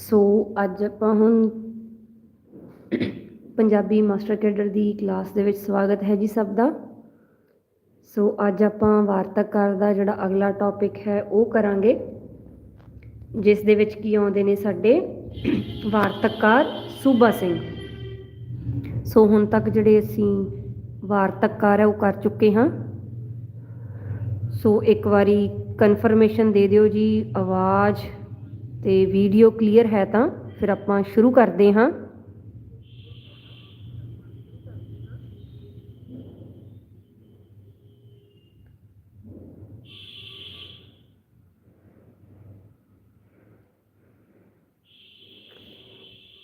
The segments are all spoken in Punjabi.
ਸੋ ਅੱਜ ਆਪਾਂ ਹੁਣ ਪੰਜਾਬੀ ਮਾਸਟਰ ਕੇਡਰ ਦੀ ਕਲਾਸ ਦੇ ਵਿੱਚ ਸਵਾਗਤ ਹੈ ਜੀ ਸਭ ਦਾ। ਸੋ ਅੱਜ ਆਪਾਂ ਵਾਰਤਾਕਾਰ ਦਾ ਜਿਹੜਾ ਅਗਲਾ ਟੌਪਿਕ ਹੈ ਉਹ ਕਰਾਂਗੇ, ਜਿਸ ਦੇ ਵਿੱਚ ਕੀ ਆਉਂਦੇ ਨੇ ਸਾਡੇ ਵਾਰਤਕਕਾਰ ਸੂਬਾ ਸਿੰਘ। ਸੋ ਹੁਣ ਤੱਕ ਜਿਹੜੇ ਅਸੀਂ ਵਾਰਤਕਕਾਰ ਹੈ ਉਹ ਕਰ ਚੁੱਕੇ ਹਾਂ। ਸੋ ਇੱਕ ਵਾਰੀ ਕਨਫਰਮੇਸ਼ਨ ਦੇ ਦਿਓ ਜੀ, ਆਵਾਜ਼। ਤੇ ਵੀਡੀਓ ਕਲੀਅਰ ਹੈ ਤਾਂ ਫਿਰ ਆਪਾਂ ਸ਼ੁਰੂ ਕਰਦੇ ਹਾਂ।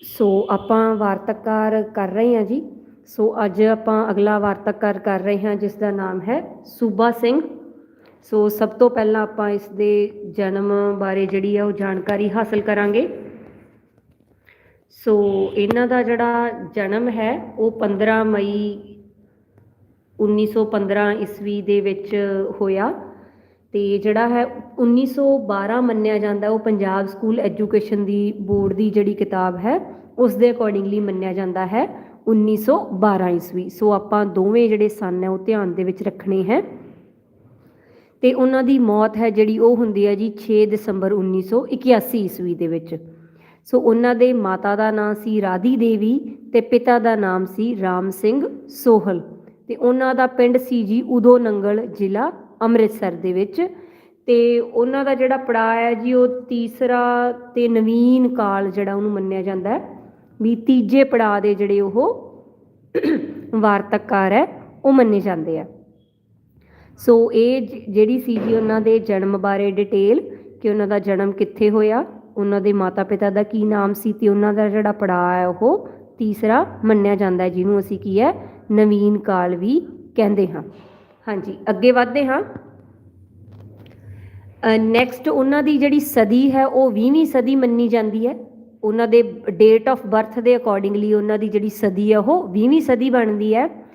ਸੋ ਆਪਾਂ ਵਾਰਤਕਾਰ ਕਰ ਰਹੇ ਹਾਂ ਜੀ। ਸੋ ਅੱਜ ਆਪਾਂ ਅਗਲਾ ਵਾਰਤਕਾਰ ਕਰ ਰਹੇ ਹਾਂ, ਜਿਸ ਦਾ ਨਾਮ ਹੈ ਸੂਬਾ ਸਿੰਘ। ਸੋ ਸਭ ਤੋਂ ਪਹਿਲਾਂ ਆਪਾਂ ਇਸ ਦੇ ਜਨਮ ਬਾਰੇ ਜਿਹੜੀ ਆ ਉਹ ਜਾਣਕਾਰੀ ਹਾਸਲ ਕਰਾਂਗੇ। ਸੋ ਇਹਨਾਂ ਦਾ ਜਿਹੜਾ ਜਨਮ ਹੈ, ਉਹ 15 ਮਈ 1915 ਈਸਵੀ ਦੇ ਵਿੱਚ ਹੋਇਆ ਤੇ ਜਿਹੜਾ ਹੈ 1912 ਮੰਨਿਆ ਜਾਂਦਾ, ਉਹ ਪੰਜਾਬ ਸਕੂਲ ਐਜੂਕੇਸ਼ਨ ਦੀ ਬੋਰਡ ਦੀ ਜਿਹੜੀ ਕਿਤਾਬ ਹੈ, ਉਸ ਦੇ ਅਕੋਰਡਿੰਗਲੀ ਮੰਨਿਆ ਜਾਂਦਾ ਹੈ 1912 ਈਸਵੀ। ਸੋ ਆਪਾਂ ਦੋਵੇਂ ਜਿਹੜੇ ਸਨ ਹੈ, ਉਹ ਧਿਆਨ ਦੇ ਵਿੱਚ ਰੱਖਣੇ ਹੈ। ਤੇ ਉਹਨਾਂ ਦੀ ਮੌਤ ਹੈ ਜਿਹੜੀ ਉਹ ਹੁੰਦੀ ਹੈ ਜੀ 6 ਦਸੰਬਰ 1981 ਈਸਵੀ ਦੇ ਵਿੱਚ। ਸੋ ਉਹਨਾਂ ਦੇ ਮਾਤਾ ਦਾ ਨਾਮ ਸੀ ਰਾਧੀ ਦੇਵੀ ਤੇ ਪਿਤਾ ਦਾ ਨਾਮ ਸੀ ਰਾਮ ਸਿੰਘ ਸੋਹਲ। ਤੇ ਉਹਨਾਂ ਦਾ ਪਿੰਡ ਸੀ ਜੀ ਉਦੋਂ ਨੰਗਲ ਜ਼ਿਲ੍ਹਾ ਅੰਮ੍ਰਿਤਸਰ ਦੇ ਵਿੱਚ। ਤੇ ਉਹਨਾਂ ਦਾ ਜਿਹੜਾ ਪੜਾਅ ਹੈ ਜੀ ਉਹ ਤੀਸਰਾ ਤੇ ਨਵੀਨ ਕਾਲ ਜਿਹੜਾ ਉਹਨੂੰ ਮੰਨਿਆ ਜਾਂਦਾ ਹੈ, ਵੀ ਤੀਜੇ ਪੜਾਅ ਦੇ ਜਿਹੜੇ ਉਹ ਵਾਰਤਕਕਾਰ ਹੈ, ਉਹ ਮੰਨੇ ਜਾਂਦੇ ਆ। ਸੋ ਇਹ ਜ- ਜਿਹੜੀ ਸੀ ਜੀ ਉਹਨਾਂ ਦੇ ਜਨਮ ਬਾਰੇ ਡਿਟੇਲ ਕਿ ਉਹਨਾਂ ਦਾ ਜਨਮ ਕਿੱਥੇ ਹੋਇਆ, ਉਹਨਾਂ ਦੇ ਮਾਤਾ-ਪਿਤਾ ਦਾ ਕੀ ਨਾਮ ਸੀ ਤੇ ਉਹਨਾਂ ਦਾ ਜਿਹੜਾ ਪੜਾਅ ਹੈ ਉਹ ਤੀਸਰਾ ਮੰਨਿਆ ਜਾਂਦਾ ਹੈ, ਜਿਹਨੂੰ ਅਸੀਂ ਕੀ ਹੈ, ਨਵੀਨ ਕਾਲ ਵੀ ਕਹਿੰਦੇ ਹਾਂ। ਹਾਂਜੀ, ਅੱਗੇ ਵਧਦੇ ਹਾਂ। ਨੈਕਸਟ ਉਹਨਾਂ ਦੀ ਜਿਹੜੀ ਸਦੀ ਹੈ, ਉਹ 20ਵੀਂ ਸਦੀ ਮੰਨੀ ਜਾਂਦੀ ਹੈ। ਉਹਨਾਂ ਦੇ ਡੇਟ ਆਫ ਬਰਥ ਦੇ ਅਕੋਰਡਿੰਗਲੀ ਉਹਨਾਂ ਦੀ ਜਿਹੜੀ ਸਦੀ ਹੈ, ਉਹ 20ਵੀਂ ਸਦੀ ਬਣਦੀ ਹੈ।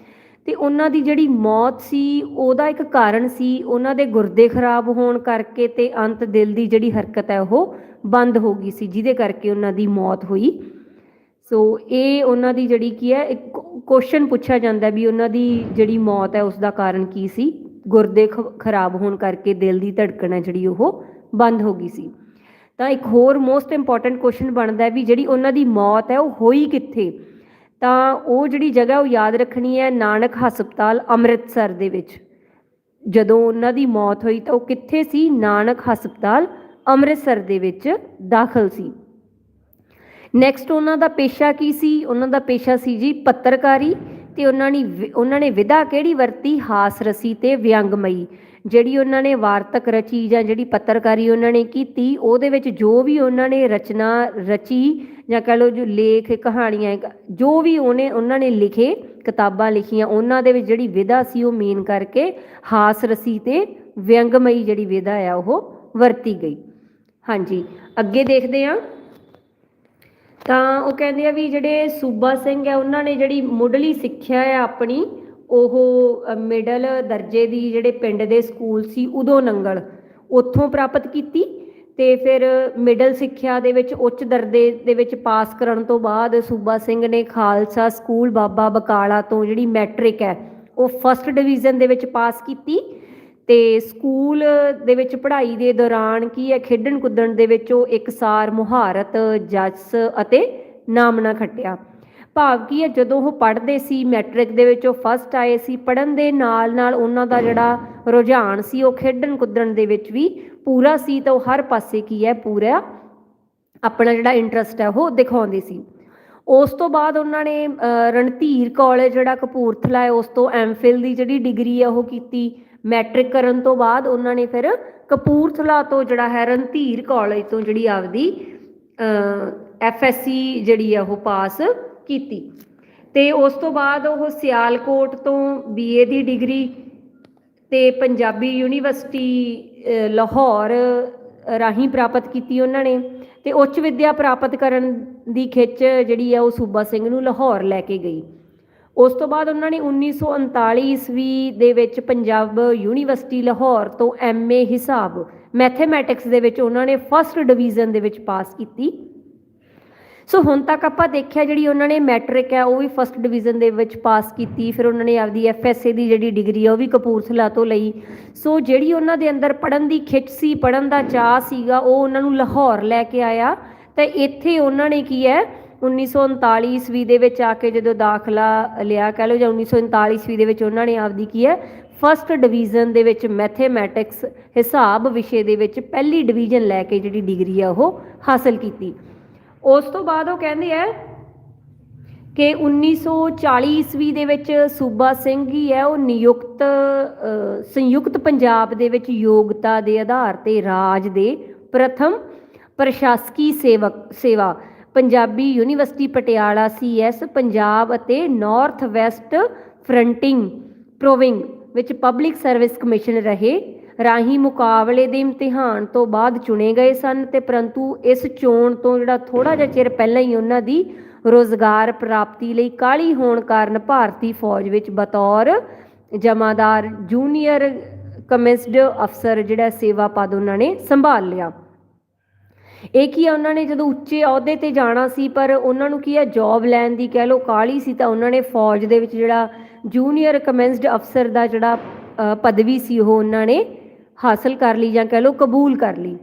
ਤੇ ਉਹਨਾਂ ਦੀ ਜਿਹੜੀ ਮੌਤ ਸੀ, ਉਹਦਾ ਇੱਕ ਕਾਰਨ ਸੀ, ਉਹਨਾਂ ਦੇ ਗੁਰਦੇ ਖਰਾਬ ਹੋਣ ਕਰਕੇ ਤੇ ਅੰਤ ਦਿਲ ਦੀ ਜਿਹੜੀ ਹਰਕਤ ਹੈ, ਉਹ ਬੰਦ ਹੋ ਗਈ ਸੀ, ਜਿਹਦੇ ਕਰਕੇ ਉਹਨਾਂ ਦੀ ਮੌਤ ਹੋਈ। ਸੋ ਇਹ ਉਹਨਾਂ ਦੀ ਜਿਹੜੀ ਕੀ ਹੈ, ਇੱਕ ਕੁਐਸਚਨ ਪੁੱਛਿਆ ਜਾਂਦਾ ਵੀ ਉਹਨਾਂ ਦੀ ਜਿਹੜੀ ਮੌਤ ਹੈ ਉਸ ਦਾ ਕਾਰਨ ਕੀ ਸੀ? ਗੁਰਦੇ ਖ- ਖਰਾਬ ਹੋਣ ਕਰਕੇ ਦਿਲ ਦੀ ਧੜਕਣ ਹੈ, ਜਿਹੜੀ ਉਹ ਬੰਦ ਹੋ ਗਈ ਸੀ। ਤਾਂ ਇੱਕ ਹੋਰ ਮੋਸਟ ਇੰਪੋਰਟੈਂਟ ਕੁਐਸਚਨ ਬਣਦਾ ਹੈ ਵੀ ਜਿਹੜੀ ਉਹਨਾਂ ਦੀ ਮੌਤ ਹੈ, ਉਹ ਹੋਈ ਕਿੱਥੇ? ਤਾਂ ਉਹ ਜਿਹੜੀ ਜਗ੍ਹਾ ਉਹ ਯਾਦ ਰੱਖਣੀ ਹੈ ਨਾਨਕ ਹਸਪਤਾਲ ਅੰਮ੍ਰਿਤਸਰ ਦੇ ਵਿੱਚ। ਜਦੋਂ ਉਹਨਾਂ ਦੀ ਮੌਤ ਹੋਈ ਤਾਂ ਉਹ ਕਿੱਥੇ ਸੀ? ਨਾਨਕ ਹਸਪਤਾਲ ਅੰਮ੍ਰਿਤਸਰ ਦੇ ਵਿੱਚ ਦਾਖਲ ਸੀ। ਨੈਕਸਟ ਉਹਨਾਂ ਦਾ ਪੇਸ਼ਾ ਕੀ ਸੀ? ਉਹਨਾਂ ਦਾ ਪੇਸ਼ਾ ਸੀ ਜੀ ਪੱਤਰਕਾਰੀ ਤੇ ਉਹਨਾਂ ਨੇ ਵਿ- ਉਹਨਾਂ ਨੇ ਵਿਧਾ ਕਿਹੜੀ ਵਰਤੀ? ਹਾਸ ਰਸੀ ਤੇ ਵਿਅੰਗਮਈ। ਜਿਹੜੀ ਉਹਨਾਂ ਨੇ ਵਾਰਤਕ ਰਚੀ ਜਾਂ ਜਿਹੜੀ ਪੱਤਰਕਾਰੀ ਉਹਨਾਂ ਨੇ ਕੀਤੀ, ਉਹਦੇ ਵਿੱਚ ਜੋ ਵੀ ਉਹਨਾਂ ਨੇ ਰਚਨਾ ਰਚੀ ਜਾਂ ਕਹ ਲਓ ਜੋ ਲੇਖ, ਕਹਾਣੀਆਂ ਜੋ ਵੀ ਉਹਨੇ ਉਹਨਾਂ ਨੇ ਲਿਖੇ ਕਿਤਾਬਾਂ ਲਿਖੀਆਂ, ਉਹਨਾਂ ਦੇ ਵਿੱਚ ਜਿਹੜੀ ਵਿਧਾ ਸੀ ਉਹ ਮੇਨ ਕਰਕੇ ਹਾਸ ਰਸੀ ਤੇ ਵਿਅੰਗਮਈ ਜਿਹੜੀ ਵਿਧਾ ਆ, ਉਹ ਵਰਤੀ ਗਈ। ਹਾਂਜੀ, ਅੱਗੇ ਦੇਖਦੇ ਹਾਂ। ਤਾਂ ਉਹ ਕਹਿੰਦੇ ਆ ਵੀ ਜਿਹੜੇ ਸੂਬਾ ਸਿੰਘ ਹੈ ਉਹਨਾਂ ਨੇ ਜਿਹੜੀ ਮੁੱਢਲੀ ਸਿੱਖਿਆ ਹੈ ਆਪਣੀ ਉਹ ਮਿਡਲ ਦਰਜੇ ਦੀ ਜਿਹੜੇ ਪਿੰਡ ਦੇ ਸਕੂਲ ਸੀ ਉਦੋਂ ਨੰਗਲ, ਉੱਥੋਂ ਪ੍ਰਾਪਤ ਕੀਤੀ ਤੇ ਫਿਰ ਮਿਡਲ ਸਿੱਖਿਆ ਦੇ ਵਿੱਚ ਉੱਚ ਦਰਜੇ ਦੇ ਵਿੱਚ ਪਾਸ ਕਰਨ ਤੋਂ ਬਾਅਦ ਸੂਬਾ ਸਿੰਘ ਨੇ ਖਾਲਸਾ ਸਕੂਲ ਬਾਬਾ ਬਕਾਲਾ ਤੋਂ ਜਿਹੜੀ ਮੈਟ੍ਰਿਕ ਹੈ, ਉਹ ਫਸਟ ਡਿਵੀਜ਼ਨ ਦੇ ਵਿੱਚ ਪਾਸ ਕੀਤੀ ਤੇ ਸਕੂਲ ਦੇ ਵਿੱਚ ਪੜ੍ਹਾਈ ਦੇ ਦੌਰਾਨ ਕੀ ਹੈ ਖੇਡਣ ਕੁੱਦਣ ਦੇ ਵਿੱਚ ਉਹ ਇੱਕ ਸਾਰ ਮੁਹਾਰਤ, ਜਸ ਅਤੇ ਨਾਮਣਾ ਖੱਟਿਆ। ਭਾਵ ਕੀ ਹੈ? ਜਦੋਂ ਉਹ ਪੜ੍ਹਦੇ ਸੀ ਮੈਟ੍ਰਿਕ ਦੇ ਵਿੱਚ ਉਹ ਫਸਟ ਆਏ ਸੀ, ਪੜ੍ਹਨ ਦੇ ਨਾਲ ਨਾਲ ਉਹਨਾਂ ਦਾ ਜਿਹੜਾ ਰੁਝਾਨ ਸੀ, ਉਹ ਖੇਡਣ ਕੁੱਦਣ ਦੇ ਵਿੱਚ ਵੀ ਪੂਰਾ ਸੀ, ਤਾਂ ਉਹ ਹਰ ਪਾਸੇ ਕੀ ਹੈ? ਪੂਰਾ ਆਪਣਾ ਜਿਹੜਾ ਇੰਟਰਸਟ ਹੈ, ਉਹ ਦਿਖਾਉਂਦੇ ਸੀ। ਉਸ ਤੋਂ ਬਾਅਦ ਉਹਨਾਂ ਨੇ ਰਣਧੀਰ ਕਾਲਜ ਜਿਹੜਾ ਕਪੂਰਥਲਾ ਹੈ, ਉਸ ਤੋਂ ਐਮਫਿਲ ਦੀ ਜਿਹੜੀ ਡਿਗਰੀ ਹੈ, ਉਹ ਕੀਤੀ। ਮੈਟ੍ਰਿਕ ਕਰਨ ਤੋਂ ਬਾਅਦ ਉਹਨਾਂ ਨੇ ਫਿਰ ਕਪੂਰਥਲਾ ਤੋਂ ਜਿਹੜਾ ਹੈ, ਰਣਧੀਰ ਕਾਲਜ ਤੋਂ ਜਿਹੜੀ ਆਪਦੀ ਐਫਐਸਸੀ ਜਿਹੜੀ ਹੈ, ਉਹ ਪਾਸ ਕੀਤੀ। ਤੇ ਉਸ ਤੋਂ ਬਾਅਦ ਉਹ ਸਿਆਲਕੋਟ ਤੋਂ ਬੀਏ ਦੀ ਡਿਗਰੀ ਤੇ ਪੰਜਾਬੀ ਯੂਨੀਵਰਸਿਟੀ ਲਾਹੌਰ ਰਾਹੀਂ ਪ੍ਰਾਪਤ ਕੀਤੀ ਉਹਨਾਂ ਨੇ ਤੇ ਉੱਚ ਵਿੱਦਿਆ ਪ੍ਰਾਪਤ ਕਰਨ ਦੀ ਖਿੱਚ ਜਿਹੜੀ ਆ ਉਹ ਸੂਬਾ ਸਿੰਘ ਨੂੰ ਲਾਹੌਰ ਲੈ ਕੇ ਗਈ। ਉਸ ਤੋਂ ਬਾਅਦ ਉਹਨਾਂ ਨੇ 1939 ਈਸਵੀ ਦੇ ਵਿੱਚ ਪੰਜਾਬ ਯੂਨੀਵਰਸਿਟੀ ਲਾਹੌਰ ਤੋਂ ਐਮਏ ਹਿਸਾਬ, ਮੈਥਮੈਟਿਕਸ ਦੇ ਵਿੱਚ ਉਹਨਾਂ ਨੇ ਫਸਟ ਡਿਵੀਜ਼ਨ ਦੇ ਵਿੱਚ ਪਾਸ ਕੀਤੀ। ਸੋ ਹੁਣ ਤੱਕ ਆਪਾਂ ਦੇਖਿਆ ਜਿਹੜੀ ਉਹਨਾਂ ਨੇ ਮੈਟ੍ਰਿਕ ਹੈ, ਉਹ ਵੀ ਫਸਟ ਡਿਵੀਜ਼ਨ ਦੇ ਵਿੱਚ ਪਾਸ ਕੀਤੀ। ਫਿਰ ਉਹਨਾਂ ਨੇ ਆਪਦੀ ਐਫਐਸਏ ਦੀ ਜਿਹੜੀ ਡਿਗਰੀ ਆ ਉਹ ਵੀ ਕਪੂਰਥਲਾ ਤੋਂ ਲਈ। ਸੋ ਜਿਹੜੀ ਉਹਨਾਂ ਦੇ ਅੰਦਰ ਪੜਨ ਦੀ ਖਿੱਚ ਸੀ ਪੜਨ ਦਾ ਚਾਹ ਸੀਗਾ, ਉਹ ਉਹਨਾਂ ਨੂੰ ਲਾਹੌਰ ਲੈ ਕੇ ਆਇਆ। ਤੇ ਇੱਥੇ ਉਹਨਾਂ ਨੇ ਕੀ ਹੈ 1939 ਈਸਵੀ ਦੇ ਵਿੱਚ ਆ ਕੇ ਜਦੋਂ ਦਾਖਲਾ ਲਿਆ, ਕਹ ਲਓ ਜਾਂ 1939 ਈਸਵੀ ਦੇ ਵਿੱਚ ਉਹਨਾਂ ਨੇ ਆਪਦੀ ਕੀ ਹੈ ਫਸਟ ਡਿਵੀਜ਼ਨ ਦੇ ਵਿੱਚ ਮੈਥਮੈਟਿਕਸ ਹਿਸਾਬ ਵਿਸ਼ੇ ਦੇ ਵਿੱਚ ਪਹਿਲੀ ਡਿਵੀਜ਼ਨ ਲੈ ਕੇ ਜਿਹੜੀ ਡਿਗਰੀ ਆ ਉਹ ਹਾਸਲ ਕੀਤੀ। ਉਸ ਤੋਂ ਬਾਅਦ ਉਹ ਕਹਿੰਦੇ ਆ ਕਿ 1940 ਈਸਵੀ ਦੇ ਵਿੱਚ ਸੂਬਾ ਸਿੰਘ ਹੀ ਹੈ, ਉਹ ਨਿਯੁਕਤ ਸੰਯੁਕਤ ਪੰਜਾਬ ਦੇ ਵਿੱਚ ਯੋਗਤਾ ਦੇ ਆਧਾਰ ਤੇ ਰਾਜ ਦੇ ਪ੍ਰਥਮ ਪ੍ਰਸ਼ਾਸਕੀ ਸੇਵਕ, ਸੇਵਾ। ਪੰਜਾਬੀ ਯੂਨੀਵਰਸਿਟੀ ਪਟਿਆਲਾ ਸੀਐਸ ਪੰਜਾਬ ਅਤੇ ਨਾਰਥ ਵੈਸਟ ਫਰੰਟਿੰਗ ਪ੍ਰੋਵਿੰਗ ਵਿੱਚ ਪਬਲਿਕ ਸਰਵਿਸ ਕਮਿਸ਼ਨ ਰਹੇ। ਰਾਹੀਂ ਮੁਕਾਬਲੇ ਦੇ ਇਮਤਿਹਾਨ ਤੋਂ ਬਾਅਦ ਚੁਣੇ ਗਏ ਸਨ ਤੇ ਪਰੰਤੂ ਇਸ ਚੋਣ ਤੋਂ ਜਿਹੜਾ ਥੋੜਾ ਜਿਹਾ ਚਿਰ ਪਹਿਲਾਂ ਹੀ ਉਹਨਾਂ ਦੀ ਰੋਜ਼ਗਾਰ ਪ੍ਰਾਪਤੀ ਲਈ ਕਾਲੀ ਹੋਣ ਕਾਰਨ ਭਾਰਤੀ ਫੌਜ ਵਿੱਚ ਬਤੌਰ ਜਮਾਦਾਰ ਜੂਨੀਅਰ ਕਮਿਸਡ ਅਫਸਰ ਜਿਹੜਾ ਸੇਵਾ ਪਦ ਉਹਨਾਂ ਨੇ ਸੰਭਾਲ ਲਿਆ। ਇਹ ਕੀ ਆ, ਉਹਨਾਂ ਨੇ ਜਦੋਂ ਉੱਚੇ ਅਹੁਦੇ ਤੇ ਜਾਣਾ ਸੀ, ਪਰ ਉਹਨਾਂ ਨੂੰ ਕੀ ਆ ਜੌਬ ਲੈਣ ਦੀ ਕਹਿ ਲੋ ਕਾਲੀ ਸੀ, ਤਾਂ ਉਹਨਾਂ ਨੇ ਫੌਜ ਦੇ ਵਿੱਚ ਜਿਹੜਾ ਜੂਨੀਅਰ ਕਮੈਂਸਡ ਅਫਸਰ ਦਾ ਜਿਹੜਾ ਪਦਵੀ ਸੀ ਉਹ ਉਹਨਾਂ ਨੇ ਹਾਸਲ ਕਰ ਲਈ ਜਾਂ ਕਹਿ ਲੋ ਕਬੂਲ ਕਰ ਲਈ।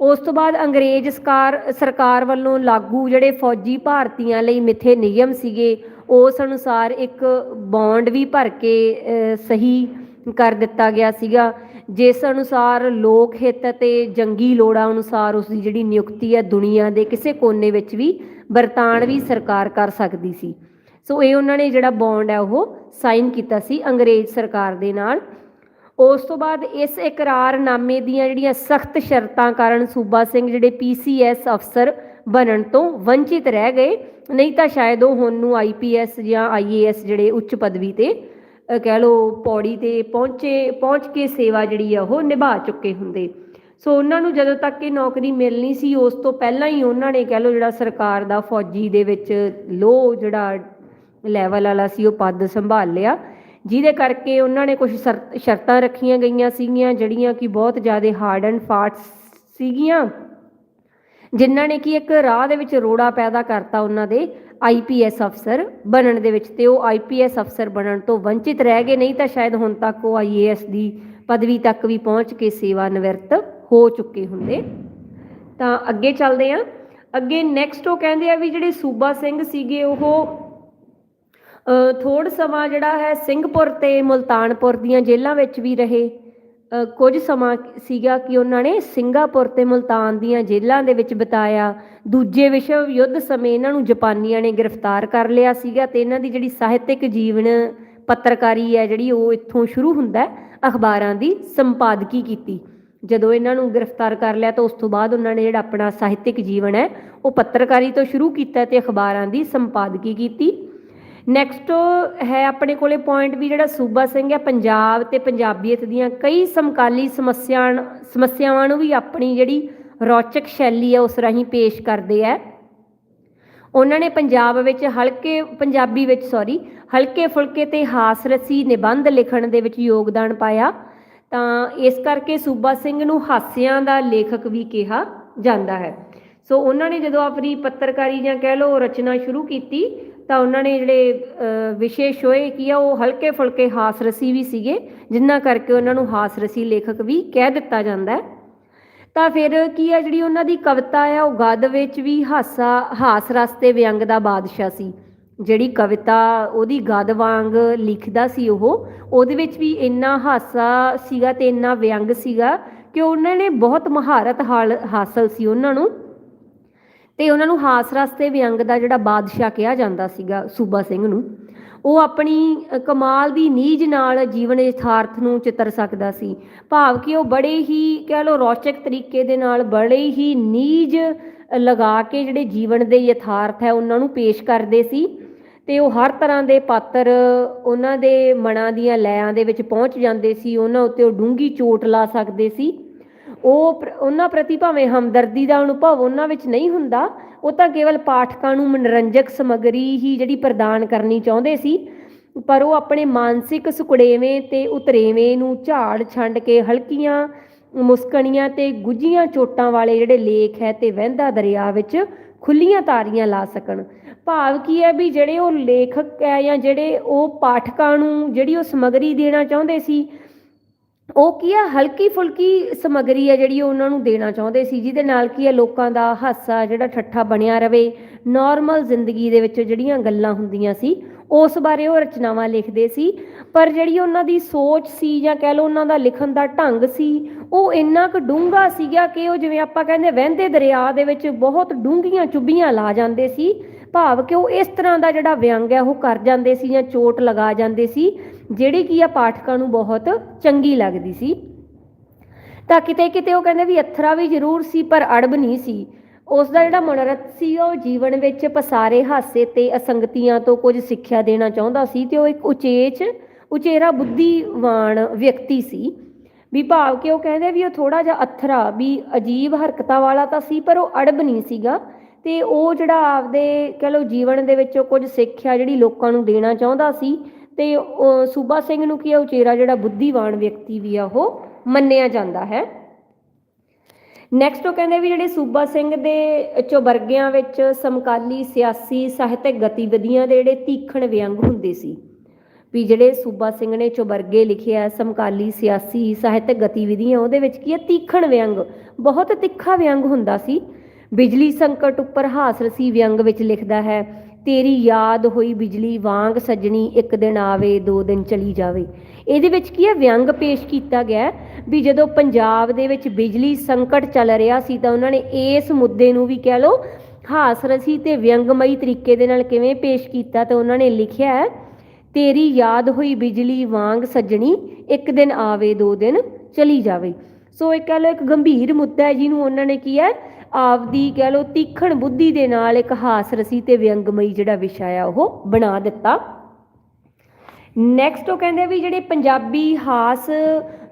ਉਸ ਤੋਂ ਬਾਅਦ ਅੰਗਰੇਜ਼ ਸਰਕਾਰ ਸਰਕਾਰ ਵੱਲੋਂ ਲਾਗੂ ਜਿਹੜੇ ਫੌਜੀ ਭਾਰਤੀਆਂ ਲਈ ਮਿੱਥੇ ਨਿਯਮ ਸੀਗੇ, ਉਸ ਅਨੁਸਾਰ ਇੱਕ ਬੌਂਡ ਵੀ ਭਰ ਕੇ ਸਹੀ ਕਰ ਦਿੱਤਾ ਗਿਆ ਸੀਗਾ, ਜਿਸ ਅਨੁਸਾਰ ਲੋਕ ਹਿੱਤ ਅਤੇ ਜੰਗੀ ਲੋੜਾਂ ਅਨੁਸਾਰ ਉਸ ਦੀ ਜਿਹੜੀ ਨਿਯੁਕਤੀ ਹੈ ਦੁਨੀਆ ਦੇ ਕਿਸੇ ਕੋਨੇ ਵਿੱਚ ਵੀ ਬਰਤਾਨਵੀ ਸਰਕਾਰ ਕਰ ਸਕਦੀ ਸੀ। ਸੋ ਇਹ ਉਹਨਾਂ ਨੇ ਜਿਹੜਾ ਬੌਂਡ ਹੈ ਉਹ ਸਾਈਨ ਕੀਤਾ ਸੀ ਅੰਗਰੇਜ਼ ਸਰਕਾਰ ਦੇ ਨਾਲ। ਉਸ ਤੋਂ ਬਾਅਦ ਇਸ ਇਕਰਾਰਨਾਮੇ ਦੀਆਂ ਜਿਹੜੀਆਂ ਸਖਤ ਸ਼ਰਤਾਂ ਕਾਰਨ ਸੂਬਾ ਸਿੰਘ ਜਿਹੜੇ ਪੀਸੀਐਸ ਅਫਸਰ ਬਣਨ ਤੋਂ ਵੰਚਿਤ ਰਹਿ ਗਏ, ਨਹੀਂ ਤਾਂ ਸ਼ਾਇਦ ਉਹ ਹੁਣ ਨੂੰ ਆਈਪੀਐਸ ਜਾਂ ਆਈਏਐਸ ਜਿਹੜੇ ਉੱਚ ਪਦਵੀ ਤੇ ਕਹਿ ਲਓ ਪੌੜੀ ਤੇ ਪਹੁੰਚੇ, ਪਹੁੰਚ ਕੇ ਸੇਵਾ ਜਿਹੜੀ ਆ ਉਹ ਨਿਭਾ ਚੁੱਕੇ ਹੁੰਦੇ। ਸੋ ਉਹਨਾਂ ਨੂੰ ਜਦੋਂ ਤੱਕ ਇਹ ਨੌਕਰੀ ਮਿਲਣੀ ਸੀ, ਉਸ ਤੋਂ ਪਹਿਲਾਂ ਹੀ ਉਹਨਾਂ ਨੇ ਕਹਿ ਲਓ ਜਿਹੜਾ ਸਰਕਾਰ ਦਾ ਫੌਜੀ ਦੇ ਵਿੱਚ ਲੋ ਜਿਹੜਾ ਲੈਵਲ ਵਾਲਾ ਸੀ, ਉਹ ਪਦ ਸੰਭਾਲ ਲਿਆ ਜਿਹਦੇ ਕਰਕੇ ਉਹਨਾਂ ਨੇ ਕੁਝ ਸ਼ਰਤਾਂ ਰੱਖੀਆਂ ਗਈਆਂ ਸੀਗੀਆਂ, ਜਿਹੜੀਆਂ ਕਿ ਬਹੁਤ ਜ਼ਿਆਦਾ ਹਾਰਡ ਐਂਡ ਫਾਸਟ ਸੀਗੀਆਂ, ਜਿਨ੍ਹਾਂ ਨੇ ਕਿ ਇੱਕ ਰਾਹ ਦੇ ਵਿੱਚ ਰੋੜਾ ਪੈਦਾ ਕਰਤਾ ਉਹਨਾਂ ਦੇ ਆਈਪੀਐਸ ਅਫਸਰ ਬਣਨ ਦੇ ਵਿੱਚ, ਤੇ ਉਹ ਆਈਪੀਐਸ ਅਫਸਰ ਬਣਨ ਤੋਂ ਵੰਚਿਤ ਰਹਿ ਗਏ, ਨਹੀਂ ਤਾਂ ਸ਼ਾਇਦ ਹੁਣ ਤੱਕ ਉਹ ਆਈਏਐਸ ਦੀ ਪਦਵੀ ਤੱਕ ਵੀ ਪਹੁੰਚ ਕੇ ਸੇਵਾ ਨਿਵਰਤ ਹੋ ਚੁੱਕੇ ਹੁੰਦੇ। ਤਾਂ ਅੱਗੇ ਚੱਲਦੇ ਆ ਅੱਗੇ ਨੈਕਸਟ ਉਹ ਕਹਿੰਦੇ ਆ ਵੀ ਜਿਹੜੇ ਸੂਬਾ ਸਿੰਘ ਸੀਗੇ, ਉਹ ਥੋੜ ਸਮਾਂ ਜਿਹੜਾ ਹੈ ਸਿੰਘਪੁਰ ਤੇ ਮੁਲਤਾਨਪੁਰ ਦੀਆਂ ਜੇਲ੍ਹਾਂ ਵਿੱਚ ਵੀ ਰਹੇ। ਕੁਝ ਸਮਾਂ ਸੀਗਾ ਕਿ ਉਹਨਾਂ ਨੇ ਸਿੰਗਾਪੁਰ ਤੇ ਮੁਲਤਾਨ ਦੀਆਂ ਜੇਲ੍ਹਾਂ ਦੇ ਵਿੱਚ ਬਿਤਾਇਆ। ਦੂਜੇ ਵਿਸ਼ਵ ਯੁੱਧ ਸਮੇਂ ਇਹਨਾਂ ਨੂੰ ਜਾਪਾਨੀਆਂ ਨੇ ਗ੍ਰਿਫਤਾਰ ਕਰ ਲਿਆ ਸੀਗਾ ਤੇ ਇਹਨਾਂ ਦੀ ਜਿਹੜੀ ਸਾਹਿਤਿਕ ਜੀਵਨ ਪੱਤਰਕਾਰੀ ਹੈ ਜਿਹੜੀ ਉਹ ਇੱਥੋਂ ਸ਼ੁਰੂ ਹੁੰਦਾ ਅਖਬਾਰਾਂ ਦੀ ਸੰਪਾਦਕੀ ਕੀਤੀ। ਜਦੋਂ ਇਹਨਾਂ ਨੂੰ ਗ੍ਰਿਫਤਾਰ ਕਰ ਲਿਆ ਤਾਂ ਉਸ ਤੋਂ ਬਾਅਦ ਉਹਨਾਂ ਨੇ ਜਿਹੜਾ ਆਪਣਾ ਸਾਹਿਤਿਕ ਜੀਵਨ ਹੈ ਉਹ ਪੱਤਰਕਾਰੀ ਤੋਂ ਸ਼ੁਰੂ ਕੀਤਾ ਤੇ ਅਖਬਾਰਾਂ ਦੀ ਸੰਪਾਦਕੀ ਕੀਤੀ। ਨੈਕਸਟ ਹੈ ਆਪਣੇ ਕੋਲੇ ਪੁਆਇੰਟ ਵੀ ਜਿਹੜਾ ਸੂਬਾ ਸਿੰਘ ਹੈ, ਪੰਜਾਬ ਤੇ ਪੰਜਾਬੀਅਤ ਦੀਆਂ ਕਈ ਸਮਕਾਲੀ ਸਮੱਸਿਆਵਾਂ ਸਮੱਸਿਆਵਾਂ ਨੂੰ ਵੀ ਆਪਣੀ ਜਿਹੜੀ ਰੌਚਕ ਸ਼ੈਲੀ ਹੈ, ਉਸ ਰਾਹੀਂ ਪੇਸ਼ ਕਰਦੇ ਹੈ। ਉਹਨਾਂ ਨੇ ਪੰਜਾਬ ਵਿੱਚ ਹਲਕੇ, ਪੰਜਾਬੀ ਵਿੱਚ ਸੌਰੀ ਹਲਕੇ ਫੁਲਕੇ ਤੇ ਹਾਸ ਰਸੀ ਨਿਬੰਧ ਲਿਖਣ ਦੇ ਵਿੱਚ ਯੋਗਦਾਨ ਪਾਇਆ। ਤਾਂ ਇਸ ਕਰਕੇ ਸੂਬਾ ਸਿੰਘ ਨੂੰ ਹਾਸਿਆਂ ਦਾ ਲੇਖਕ ਵੀ ਕਿਹਾ ਜਾਂਦਾ ਹੈ। ਸੋ ਉਹਨਾਂ ਨੇ ਜਦੋਂ ਆਪਣੀ ਪੱਤਰਕਾਰੀ ਜਾਂ ਕਹਿ ਲਓ ਰਚਨਾ ਸ਼ੁਰੂ ਕੀਤੀ ਤਾਂ ਉਹਨਾਂ ਨੇ ਜਿਹੜੇ ਵਿਸ਼ੇ ਸੋਏ ਕੀ ਆ ਉਹ ਹਲਕੇ ਫੁਲਕੇ ਹਾਸ ਰਸੀ ਵੀ ਸੀਗੇ ਜਿਨ੍ਹਾਂ ਕਰਕੇ ਉਹਨਾਂ ਨੂੰ ਹਾਸ ਰਸੀ ਲੇਖਕ ਵੀ ਕਹਿ ਦਿੱਤਾ ਜਾਂਦਾ ਹੈ। ਤਾਂ ਫਿਰ ਕੀ ਆ, ਜਿਹੜੀ ਉਹਨਾਂ ਦੀ ਕਵਿਤਾ ਆ, ਉਹ ਗਦ ਵਿੱਚ ਵੀ ਹਾਸਾ, ਹਾਸ ਰਸ ਤੇ ਵਿਅੰਗ ਦਾ ਬਾਦਸ਼ਾਹ ਸੀ। ਜਿਹੜੀ ਕਵਿਤਾ ਉਹਦੀ ਗਦ ਵਾਂਗ ਲਿਖਦਾ ਸੀ ਉਹ, ਉਹਦੇ ਵਿੱਚ ਵੀ ਇੰਨਾ ਹਾਸਾ ਸੀਗਾ ਤੇ ਇੰਨਾ ਵਿਅੰਗ ਸੀਗਾ ਕਿ ਉਹਨਾਂ ਨੇ ਬਹੁਤ ਮਹਾਰਤ ਹਾਲ, ਹਾਸਲ ਸੀ ਉਹਨਾਂ ਨੂੰ। ਤੇ ਉਹਨਾਂ ਨੂੰ ਹਾਸ ਰਸ ਤੇ ਵਿਅੰਗ ਦਾ ਜਿਹੜਾ ਬਾਦਸ਼ਾਹ ਕਿਹਾ ਜਾਂਦਾ ਸੀਗਾ ਸੂਬਾ ਸਿੰਘ ਨੂੰ, ਉਹ ਆਪਣੀ ਕਮਾਲ ਦੀ ਨੀਜ ਨਾਲ ਜੀਵਨ ਯਥਾਰਥ ਨੂੰ ਚਿੱਤਰ ਸਕਦਾ ਸੀ। ਭਾਵ ਕਿ ਉਹ ਬੜੇ ਹੀ ਕਹਿ ਲਓ ਰੌਚਕ ਤਰੀਕੇ ਦੇ ਨਾਲ ਬੜੇ ਹੀ ਨੀਜ ਲਗਾ ਕੇ ਜਿਹੜੇ ਜੀਵਨ ਦੇ ਯਥਾਰਥ ਹੈ ਉਹਨਾਂ ਨੂੰ ਪੇਸ਼ ਕਰਦੇ ਸੀ ਤੇ ਉਹ ਹਰ ਤਰ੍ਹਾਂ ਦੇ ਪਾਤਰ ਉਹਨਾਂ ਦੇ ਮਨਾਂ ਦੀਆਂ ਲੈਆਂ ਦੇ ਵਿੱਚ ਪਹੁੰਚ ਜਾਂਦੇ ਸੀ, ਉਹਨਾਂ ਉੱਤੇ ਉਹ ਡੂੰਗੀ ਚੋਟ ਲਾ ਸਕਦੇ ਸੀ। ਉਹ ਉਹਨਾਂ ਪ੍ਰਤੀ ਭਾਵੇਂ ਹਮਦਰਦੀ ਦਾ ਅਨੁਭਵ ਉਹਨਾਂ ਵਿੱਚ ਨਹੀਂ ਹੁੰਦਾ, ਉਹ ਤਾਂ ਕੇਵਲ ਪਾਠਕਾਂ ਨੂੰ ਮਨੋਰੰਜਕ ਸਮੱਗਰੀ ਹੀ ਜਿਹੜੀ ਪ੍ਰਦਾਨ ਕਰਨੀ ਚਾਹੁੰਦੇ ਸੀ, ਪਰ ਉਹ ਆਪਣੇ ਮਾਨਸਿਕ ਸੁਕੜੇਵੇਂ ਤੇ ਉਤਰੇਵੇਂ ਨੂੰ ਝਾੜ ਛੰਡ ਕੇ ਹਲਕੀਆਂ, ਮੁਸਕਣੀਆਂ ਤੇ ਗੁੱਝੀਆਂ ਚੋਟਾਂ ਵਾਲੇ ਜਿਹੜੇ ਲੇਖ ਹੈ ਤੇ ਵਹਿੰਦਾ ਦਰਿਆ ਵਿੱਚ ਖੁੱਲੀਆਂ ਤਾਰੀਆਂ ਲਾ ਸਕਣ। ਭਾਵ ਕੀ ਹੈ ਵੀ ਜਿਹੜੇ ਉਹ ਲੇਖਕ ਹੈ ਜਾਂ ਜਿਹੜੇ ਉਹ ਪਾਠਕਾਂ ਨੂੰ ਜਿਹੜੀ ਉਹ ਸਮੱਗਰੀ ਦੇਣਾ ਚਾਹੁੰਦੇ ਸੀ ਉਹ ਕੀ ਆ? ਹਲਕੀ ਫੁਲਕੀ ਸਮੱਗਰੀ ਹੈ ਜਿਹੜੀ ਉਹਨਾਂ ਨੂੰ ਦੇਣਾ ਚਾਹੁੰਦੇ ਸੀ, ਜਿਹਦੇ ਨਾਲ ਕੀ ਹੈ ਲੋਕਾਂ ਦਾ ਹਾਸਾ ਜਿਹੜਾ ਠੱਠਾ ਬਣਿਆ ਰਵੇ ਨਾਰਮਲ ਜ਼ਿੰਦਗੀ ਦੇ ਵਿੱਚ ਜਿਹੜੀਆਂ ਗੱਲਾਂ ਹੁੰਦੀਆਂ ਸੀ, ਉਸ ਬਾਰੇ ਉਹ ਰਚਨਾਵਾਂ ਲਿਖਦੇ ਸੀ। ਪਰ ਜਿਹੜੀ ਉਹਨਾਂ ਦੀ ਸੋਚ ਸੀ ਜਾਂ ਕਹਿ ਲਓ ਉਹਨਾਂ ਦਾ ਲਿਖਣ ਦਾ ਢੰਗ ਸੀ, ਉਹ ਇੰਨਾ ਕੁ ਡੂੰਘਾ ਸੀਗਾ ਕਿ ਉਹ ਜਿਵੇਂ ਆਪਾਂ ਕਹਿੰਦੇ ਵਹਿੰਦੇ ਦਰਿਆ ਦੇ ਵਿੱਚ ਬਹੁਤ ਡੂੰਘੀਆਂ ਚੁੱਭੀਆਂ ਲਾ ਜਾਂਦੇ ਸੀ, ਭਾਵ ਕਿ ਉਹ ਇਸ ਤਰ੍ਹਾਂ ਦਾ ਜਿਹੜਾ ਵਿਅੰਗ ਹੈ ਉਹ ਕਰ ਜਾਂਦੇ ਸੀ ਜਾਂ ਚੋਟ ਲਗਾ ਜਾਂਦੇ ਸੀ। ਜਿਹੜੀ ਕੀ ਆ ਪਾਠਕਾਂ ਨੂੰ ਬਹੁਤ ਚੰਗੀ ਲੱਗਦੀ ਸੀ। ਤਾਂ ਕਿਤੇ ਕਿਤੇ ਉਹ ਕਹਿੰਦੇ ਵੀ ਅਥਰਾ ਵੀ ਜ਼ਰੂਰ ਸੀ, ਪਰ ਅੜਬ ਨਹੀਂ ਸੀ। ਉਸ ਦਾ ਜਿਹੜਾ ਮਨੋਰਥ ਸੀ, ਉਹ ਜੀਵਨ ਵਿੱਚ ਪਸਾਰੇ ਹਾਸੇ ਤੇ ਅਸੰਗਤੀਆਂ ਤੋਂ ਕੁਝ ਸਿੱਖਿਆ ਦੇਣਾ ਚਾਹੁੰਦਾ ਸੀ ਤੇ ਉਹ ਇੱਕ ਉਚੇਚ, ਉਚੇਰਾ ਬੁੱਧੀਵਾਨ ਵਿਅਕਤੀ ਸੀ। ਵੀ ਭਾਵ ਕਿ ਉਹ ਕਹਿੰਦੇ ਵੀ ਉਹ ਥੋੜਾ ਜਿਹਾ ਅਥਰਾ, ਵੀ ਅਜੀਬ ਹਰਕਤਾਂ ਵਾਲਾ ਤਾਂ ਸੀ, ਪਰ ਉਹ ਅੜਬ ਨਹੀਂ ਸੀਗਾ। ਤੇ ਉਹ ਜਿਹੜਾ ਆਪਦੇ ਕਹ ਲਓ ਜੀਵਨ ਦੇ ਵਿੱਚ ਉਹ ਕੁਝ ਸਿੱਖਿਆ ਜਿਹੜੀ ਲੋਕਾਂ ਨੂੰ ਦੇਣਾ ਚਾਹੁੰਦਾ ਸੀ ਤੇ ਸੂਬਾ ਸਿੰਘ ਨੂੰ ਕੀ ਹੈ ਉਚੇਰਾ ਜਿਹੜਾ ਬੁੱਧੀਵਾਨ ਵਿਅਕਤੀ ਵੀ ਆ, ਉਹ ਮੰਨਿਆ ਜਾਂਦਾ ਹੈ। ਨੈਕਸਟ ਉਹ ਕਹਿੰਦੇ ਵੀ ਜਿਹੜੇ ਸੂਬਾ ਸਿੰਘ ਦੇ ਚੋਬਰਗਿਆਂ ਵਿੱਚ ਸਮਕਾਲੀ ਸਿਆਸੀ ਸਾਹਿਤਕ ਗਤੀਵਿਧੀਆਂ ਦੇ ਜਿਹੜੇ ਤੀਖਣ ਵਿਅੰਗ ਹੁੰਦੇ ਸੀ, ਵੀ ਜਿਹੜੇ ਸੂਬਾ ਸਿੰਘ ਨੇ ਚੋਬਰਗੇ ਲਿਖਿਆ ਸਮਕਾਲੀ ਸਿਆਸੀ ਸਾਹਿਤਕ ਗਤੀਵਿਧੀਆਂ, ਉਹਦੇ ਵਿੱਚ ਕੀ ਹੈ ਤੀਖਣ ਵਿਅੰਗ, ਬਹੁਤ ਤਿੱਖਾ ਵਿਅੰਗ ਹੁੰਦਾ ਸੀ। ਬਿਜਲੀ ਸੰਕਟ ਉੱਪਰ ਹਾਸਰਸੀ ਵਿਅੰਗ ਵਿੱਚ ਲਿਖਦਾ ਹੈ ਤੇਰੀ ਯਾਦ ਹੋਈ ਬਿਜਲੀ ਵਾਂਗ ਸਜਣੀ ਇੱਕ ਦਿਨ ਆਵੇ, ਦੋ ਦਿਨ ਚਲੀ ਜਾਵੇ। ਇਹਦੇ ਵਿੱਚ ਕੀ ਹੈ? ਵਿਅੰਗ ਪੇਸ਼ ਕੀਤਾ ਗਿਆ ਵੀ ਜਦੋਂ ਪੰਜਾਬ ਦੇ ਵਿੱਚ ਬਿਜਲੀ ਸੰਕਟ ਚੱਲ ਰਿਹਾ ਸੀ ਤਾਂ ਉਹਨਾਂ ਨੇ ਇਸ ਮੁੱਦੇ ਨੂੰ ਵੀ ਕਹਿ ਲਓ, ਹਾਸਰਸੀ ਤੇ ਵਿਅੰਗਮਈ ਤਰੀਕੇ ਦੇ ਨਾਲ ਕਿਵੇਂ ਪੇਸ਼ ਕੀਤਾ ਤੇ ਉਹਨਾਂ ਨੇ ਲਿਖਿਆ ਹੈ, ਤੇਰੀ ਯਾਦ ਹੋਈ ਬਿਜਲੀ ਵਾਂਗ ਸੱਜਣੀ, ਇੱਕ ਦਿਨ ਆਵੇ, ਦੋ ਦਿਨ ਚਲੀ ਜਾਵੇ। ਸੋ ਇਹ ਕਹਿ ਲਓ ਇੱਕ ਗੰਭੀਰ ਮੁੱਦਾ ਹੈ, ਜਿਹਨੂੰ ਉਹਨਾਂ ਨੇ ਕੀ ਹੈ? ਆਪਦੀ ਕਹਿ ਲਓ ਤੀਖਣ ਬੁੱਧੀ ਦੇ ਨਾਲ ਇੱਕ ਹਾਸ ਰਸੀ ਤੇ ਵਿਅੰਗਮਈ ਜਿਹੜਾ ਵਿਸ਼ਾ ਆ ਉਹ ਬਣਾ ਦਿੱਤਾ। ਨੈਕਸਟ ਉਹ ਕਹਿੰਦੇ ਵੀ ਜਿਹੜੇ ਪੰਜਾਬੀ ਹਾਸ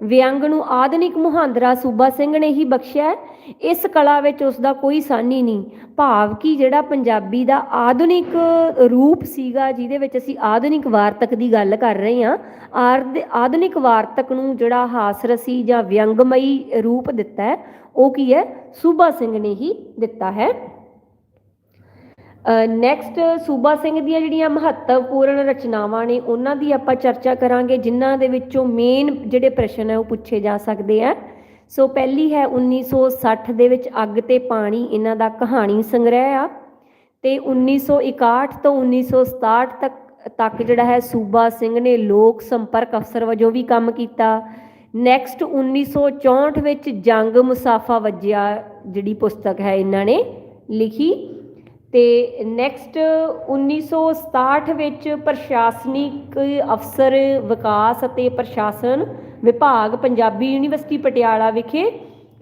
ਵਿਅੰਗ ਨੂੰ ਆਧੁਨਿਕ ਮੁਹਾਂਦਰਾ ਸੂਬਾ ਸਿੰਘ ਨੇ ਹੀ ਬਖਸ਼ਿਆ ਇਸ ਕਲਾ ਵਿੱਚ ਉਸ ਦਾ ਕੋਈ ਸਾਨੀ ਨਹੀਂ, ਭਾਵ ਕਿ ਜਿਹੜਾ ਪੰਜਾਬੀ ਦਾ ਆਧੁਨਿਕ ਰੂਪ ਸੀਗਾ ਜਿਹਦੇ ਵਿੱਚ ਅਸੀਂ ਆਧੁਨਿਕ ਵਾਰਤਕ ਦੀ ਗੱਲ ਕਰ ਰਹੇ ਹਾਂ ਆਰਦ- ਆਧੁਨਿਕ ਵਾਰਤਕ ਨੂੰ ਜਿਹੜਾ ਹਾਸ ਰਸੀ ਜਾਂ ਵਿਅੰਗਮਈ ਰੂਪ ਦਿੱਤਾ ਹੈ ਉਹ ਕੀ ਹੈ? ਸੂਬਾ ਸਿੰਘ ਨੇ ਹੀ ਦਿੱਤਾ ਹੈ। ਨੈਕਸਟ ਸੂਬਾ ਸਿੰਘ ਦੀਆਂ ਜਿਹੜੀਆਂ ਮਹੱਤਵਪੂਰਨ ਰਚਨਾਵਾਂ ਨੇ, ਉਹਨਾਂ ਦੀ ਆਪਾਂ ਚਰਚਾ ਕਰਾਂਗੇ, ਜਿਨ੍ਹਾਂ ਦੇ ਵਿੱਚੋਂ ਮੇਨ ਜਿਹੜੇ ਪ੍ਰਸ਼ਨ ਹੈ ਉਹ ਪੁੱਛੇ ਜਾ ਸਕਦੇ ਆ ਸੋ ਪਹਿਲੀ ਹੈ 1960 ਦੇ ਵਿੱਚ ਅੱਗ ਤੇ ਪਾਣੀ, ਇਹਨਾਂ ਦਾ ਕਹਾਣੀ ਸੰਗ੍ਰਹਿ ਆ। ਤੇ 1961 ਤੋਂ 1967 ਤੱਕ ਤੱਕ ਜਿਹੜਾ ਹੈ ਸੂਬਾ ਸਿੰਘ ਨੇ ਲੋਕ ਸੰਪਰਕ ਅਫਸਰ ਵਜੋਂ ਵੀ ਕੰਮ ਕੀਤਾ ਨੈਕਸਟ 1964 ਵਿੱਚ ਜੰਗ ਮੁਸਾਫਾ ਵੱਜਿਆ, ਜਿਹੜੀ ਪੁਸਤਕ ਹੈ ਇਹਨਾਂ ਨੇ ਲਿਖੀ। ਤੇ ਨੈਕਸਟ 1967 ਵਿੱਚ ਪ੍ਰਸ਼ਾਸਨਿਕ ਅਫਸਰ ਵਿਕਾਸ ਅਤੇ ਪ੍ਰਸ਼ਾਸਨ ਵਿਭਾਗ ਪੰਜਾਬੀ ਯੂਨੀਵਰਸਿਟੀ ਪਟਿਆਲਾ ਵਿਖੇ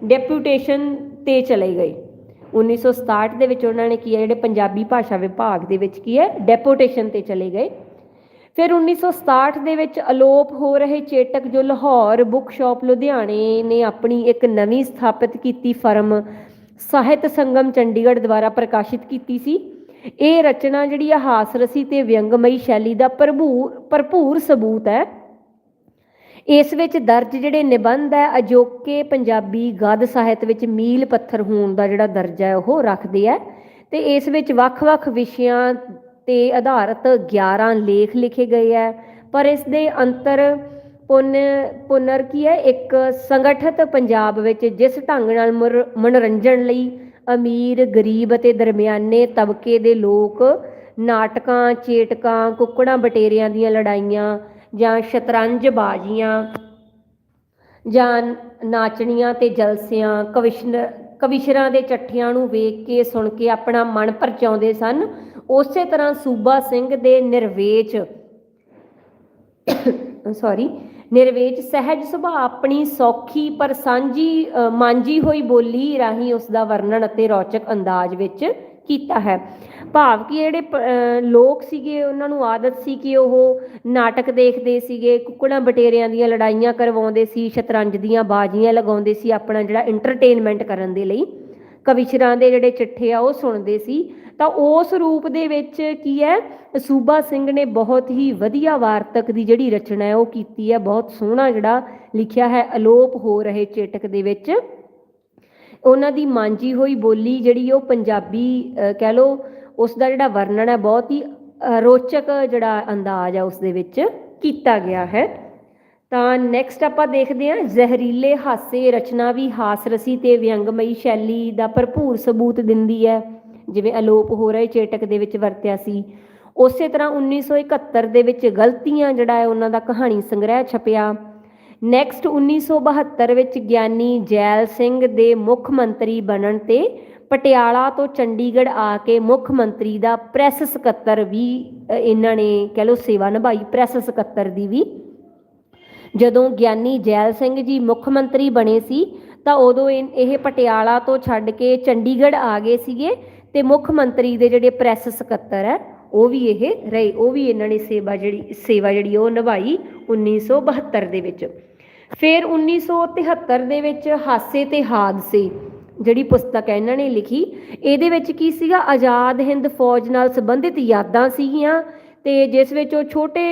ਡੈਪੂਟੇਸ਼ਨ ਤੇ ਚਲੇ ਗਏ। 1967 ਦੇ ਵਿੱਚ ਉਹਨਾਂ ਨੇ ਕੀ ਹੈ, ਜਿਹੜੇ ਪੰਜਾਬੀ ਭਾਸ਼ਾ ਵਿਭਾਗ ਦੇ ਵਿੱਚ ਕੀ ਹੈ ਡੈਪੂਟੇਸ਼ਨ ਤੇ ਚਲੇ ਗਏ। ਫਿਰ 1967 ਦੇ ਵਿੱਚ ਅਲੋਪ ਹੋ ਰਹੇ ਚੇਟਕ ਜੋ ਲਾਹੌਰ ਬੁੱਕ ਸ਼ਾਪ ਲੁਧਿਆਣੇ ਨੇ ਆਪਣੀ ਇੱਕ ਨਵੀਂ ਸਥਾਪਿਤ ਕੀਤੀ ਫਰਮ ਸਾਹਿਤ ਸੰਗਮ ਚੰਡੀਗੜ੍ਹ ਦੁਆਰਾ ਪ੍ਰਕਾਸ਼ਿਤ ਕੀਤੀ ਸੀ। ਇਹ ਰਚਨਾ ਜਿਹੜੀ ਆ ਹਾਸਰਸੀ ਤੇ ਵਿਅੰਗਮਈ ਸ਼ੈਲੀ ਦਾ ਭਰਪੂਰ ਭਰਪੂਰ ਸਬੂਤ ਹੈ। ਇਸ ਵਿੱਚ ਦਰਜ ਜਿਹੜੇ ਨਿਬੰਧ ਹੈ, ਅਜੋਕੇ ਪੰਜਾਬੀ ਗਦ ਸਾਹਿਤ ਵਿੱਚ ਮੀਲ ਪੱਥਰ ਹੋਣ ਦਾ ਜਿਹੜਾ ਦਰਜਾ ਹੈ, ਉਹ ਰੱਖਦੇ ਹੈ। ਤੇ ਇਸ ਵਿੱਚ ਵੱਖ-ਵੱਖ ਵਿਸ਼ਿਆਂ ਤੇ ਆਧਾਰਿਤ 11 ਲੇਖ ਲਿਖੇ ਗਏ ਹੈ, ਪਰ ਇਸ ਦੇ ਅੰਤਰ ਪੁਨ, ਪੁਨਰ ਕੀ ਹੈ? ਇੱਕ ਸੰਗਠਿਤ ਪੰਜਾਬ ਵਿੱਚ ਜਿਸ ਢੰਗ ਨਾਲ ਮਰ- ਮਨੋਰੰਜਨ ਲਈ ਅਮੀਰ, ਗਰੀਬ ਅਤੇ ਦਰਮਿਆਨੇ ਤਬਕੇ ਦੇ ਲੋਕ ਨਾਟਕਾਂ, ਚੇਟਕਾਂ, ਕੁੱਕੜਾਂ ਬਟੇਰਿਆਂ ਦੀਆਂ ਲੜਾਈਆਂ ਜਾਂ ਸ਼ਤਰੰਜ ਬਾਜ਼ੀਆਂ ਜਾਂ ਨਾਚਣੀਆਂ ਤੇ ਜਲਸਿਆਂ ਕਵਿਸ਼ਨ ਕਵਿਸ਼ਰਾਂ ਦੇ ਚੱਠਿਆਂ ਨੂੰ ਵੇਖ ਕੇ ਸੁਣ ਕੇ ਆਪਣਾ ਮਨ ਪਰਚਾਉਂਦੇ ਸਨ ਉਸੇ ਤਰ੍ਹਾਂ ਸੂਬਾ ਸਿੰਘ ਦੇ ਨਿਰਵੇਚ ਸੌਰੀ ਨਿਰਵੇਚ ਸਹਿਜ ਸੁਭਾਅ ਆਪਣੀ ਸੌਖੀ ਪਰ ਸਾਂਝੀ ਮਾਂਝੀ ਹੋਈ ਬੋਲੀ ਰਾਹੀਂ ਉਸ ਦਾ ਵਰਣਨ ਅਤੇ ਰੌਚਕ ਅੰਦਾਜ਼ ਵਿੱਚ ਕੀਤਾ ਹੈ। ਭਾਵ ਕਿ ਜਿਹੜੇ ਪ- ਲੋਕ ਸੀਗੇ, ਉਹਨਾਂ ਨੂੰ ਆਦਤ ਸੀ ਕਿ ਉਹ ਨਾਟਕ ਦੇਖਦੇ ਸੀਗੇ, ਕੁੱਕੜਾਂ ਬਟੇਰਿਆਂ ਦੀਆਂ ਲੜਾਈਆਂ ਕਰਵਾਉਂਦੇ ਸੀ, ਸ਼ਤਰੰਜ ਦੀਆਂ ਬਾਜ਼ੀਆਂ ਲਗਾਉਂਦੇ ਸੀ, ਆਪਣਾ ਜਿਹੜਾ ਐਂਟਰਟੇਨਮੈਂਟ ਕਰਨ ਦੇ ਲਈ। ਕਵਿਸ਼ਰਾਂ ਦੇ ਜਿਹੜੇ ਚਿੱਠੇ ਆ, ਉਹ ਸੁਣਦੇ ਸੀ। ਤਾਂ ਉਸ ਰੂਪ ਦੇ ਵਿੱਚ ਕੀ ਹੈ? ਸੂਬਾ ਸਿੰਘ ਨੇ ਬਹੁਤ ਹੀ ਵਧੀਆ ਵਾਰਤਕ ਦੀ ਜਿਹੜੀ ਰਚਨਾ ਹੈ ਉਹ ਕੀਤੀ ਹੈ। ਬਹੁਤ ਸੋਹਣਾ ਜਿਹੜਾ ਲਿਖਿਆ ਹੈ ਅਲੋਪ ਹੋ ਰਹੇ ਚੇਟਕ ਦੇ ਵਿੱਚ। ਉਹਨਾਂ ਦੀ ਮਾਂਜੀ ਹੋਈ ਬੋਲੀ ਜਿਹੜੀ ਉਹ ਪੰਜਾਬੀ ਅ, ਕਹਿ ਲਓ ਉਸ ਦਾ ਜਿਹੜਾ ਵਰਣਨ ਹੈ ਬਹੁਤ ਹੀ ਅ, ਰੋਚਕ ਜਿਹੜਾ ਅੰਦਾਜ਼ ਹੈ ਉਸ ਦੇ ਵਿੱਚ ਕੀਤਾ ਗਿਆ ਹੈ। ਤਾਂ ਨੈਕਸਟ ਆਪਾਂ ਦੇਖਦੇ ਹਾਂ ਜ਼ਹਿਰੀਲੇ ਹਾਸੇ ਰਚਨਾ ਵੀ ਹਾਸ ਰਸੀ ਤੇ ਵਿਅੰਗਮਈ ਸ਼ੈਲੀ ਦਾ ਭਰਪੂਰ ਸਬੂਤ ਦਿੰਦੀ ਹੈ। ਜਿਵੇਂ ਅਲੋਪ ਹੋ ਰਹੇ ਚੇਟਕ ਦੇ ਵਿੱਚ ਵਰਤਿਆ ਸੀ। ਉਸੇ ਤਰ੍ਹਾਂ 1971 ਦੇ ਵਿੱਚ ਗਲਤੀਆਂ ਜਿਹੜਾ ਹੈ, ਉਹਨਾਂ ਦਾ ਕਹਾਣੀ ਸੰਗ੍ਰਹਿ ਛਪਿਆ। ਨੈਕਸਟ 1972 ਵਿੱਚ ਗਿਆਨੀ ਜੈਲ ਸਿੰਘ ਦੇ ਮੁੱਖ ਮੰਤਰੀ ਬਣਨ ਤੇ ਪਟਿਆਲਾ ਤੋਂ ਚੰਡੀਗੜ੍ਹ ਆ ਕੇ ਮੁੱਖ ਮੰਤਰੀ ਦਾ ਪ੍ਰੈਸ ਸਕੱਤਰ ਵੀ ਇਹਨਾਂ ਨੇ ਕਹਿ ਲਓ ਸੇਵਾ ਨਿਭਾਈ, ਪ੍ਰੈਸ ਸਕੱਤਰ ਦੀ ਵੀ। ਜਦੋਂ ਗਿਆਨੀ ਜੈਲ ਸਿੰਘ ਜੀ ਮੁੱਖ ਮੰਤਰੀ ਬਣੇ ਸੀ, ਤਾਂ ਉਦੋਂ ਇਹ ਇਹ ਪਟਿਆਲਾ ਤੋਂ ਛੱਡ ਕੇ ਚੰਡੀਗੜ੍ਹ ਆ ਗਏ ਸੀਗੇ। ਤੇ ਮੁੱਖ ਮੰਤਰੀ ਦੇ ਜਿਹੜੇ ਪ੍ਰੈਸ ਸਕੱਤਰ ਹੈ, ਉਹ ਵੀ ਇਹ ਰਹੇ, ਉਹ ਵੀ ਇਹਨਾਂ ਨੇ ਸੇਵਾ ਜਿਹੜੀ ਸੇਵਾ ਜਿਹੜੀ ਉਹ ਨਿਭਾਈ 1972 ਦੇ ਵਿੱਚ। ਫਿਰ 1973 ਦੇ ਵਿੱਚ ਹਾਸੇ ਤੇ ਹਾਦਸੇ ਜਿਹੜੀ ਪੁਸਤਕ ਹੈ, ਇਹਨਾਂ ਨੇ ਲਿਖੀ, ਇਹਦੇ ਵਿੱਚ ਕੀ ਸੀਗਾ? ਆਜ਼ਾਦ ਹਿੰਦ ਫੌਜ ਨਾਲ ਸੰਬੰਧਿਤ ਯਾਦਾਂ ਸੀਗੀਆਂ ਤੇ ਜਿਸ ਵਿੱਚ ਉਹ ਛੋਟੇ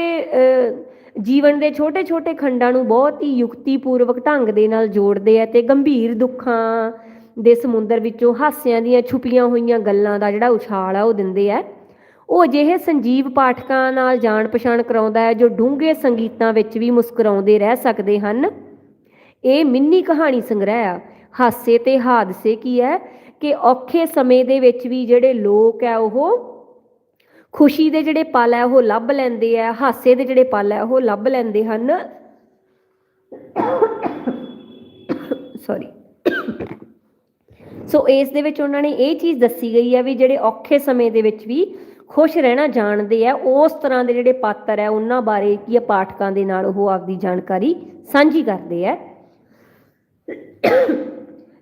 ਜੀਵਨ ਦੇ ਛੋਟੇ-ਛੋਟੇ ਖੰਡਾਂ ਨੂੰ ਬਹੁਤ ਹੀ ਯੁਕਤੀਪੂਰਵਕ ਢੰਗ ਦੇ ਨਾਲ ਜੋੜਦੇ ਆ ਤੇ ਗੰਭੀਰ ਦੁੱਖਾਂ ਦੇ ਸਮੁੰਦਰ ਵਿੱਚੋਂ ਹਾਸਿਆਂ ਦੀਆਂ ਛੁਪੀਆਂ ਹੋਈਆਂ ਗੱਲਾਂ ਦਾ ਜਿਹੜਾ ਉਛਾਲ ਆ ਉਹ ਦਿੰਦੇ ਆ। ਉਹ ਅਜਿਹੇ ਸੰਜੀਵ ਪਾਠਕਾਂ ਨਾਲ ਜਾਣ ਪਛਾਣ ਕਰਾਉਂਦਾ ਹੈ ਜੋ ਡੂੰਘੇ ਸੰਗੀਤਾਂ ਵਿੱਚ ਵੀ ਮੁਸਕਰਾਉਂਦੇ ਰਹਿ ਸਕਦੇ ਹਨ। ਇਹ ਮਿੰਨੀ ਕਹਾਣੀ ਸੰਗ੍ਰਹਿ ਆ। ਹਾਸੇ ਤੇ ਹਾਦਸੇ ਕੀ ਹੈ ਕਿ ਔਖੇ ਸਮੇਂ ਦੇ ਵਿੱਚ ਵੀ ਜਿਹੜੇ ਲੋਕ ਆ ਉਹ ਖੁਸ਼ੀ ਦੇ ਜਿਹੜੇ ਪਲ ਹੈ ਉਹ ਲੱਭ ਲੈਂਦੇ ਆ, ਹਾਸੇ ਦੇ ਜਿਹੜੇ ਪਲ ਹੈ ਉਹ ਲੱਭ ਲੈਂਦੇ ਹਨ। ਸੌਰੀ ਸੋ ਇਸ ਦੇ ਵਿੱਚ ਉਹਨਾਂ ਨੇ ਇਹ ਚੀਜ਼ ਦੱਸੀ ਗਈ ਹੈ ਵੀ ਜਿਹੜੇ ਔਖੇ ਸਮੇਂ ਦੇ ਵਿੱਚ ਵੀ ਖੁਸ਼ ਰਹਿਣਾ ਜਾਣਦੇ ਆ, ਉਸ ਤਰ੍ਹਾਂ ਦੇ ਜਿਹੜੇ ਪਾਤਰ ਹੈ ਉਹਨਾਂ ਬਾਰੇ ਕੀ ਆ, ਪਾਠਕਾਂ ਦੇ ਨਾਲ ਉਹ ਆਪਦੀ ਜਾਣਕਾਰੀ ਸਾਂਝੀ ਕਰਦੇ ਆ।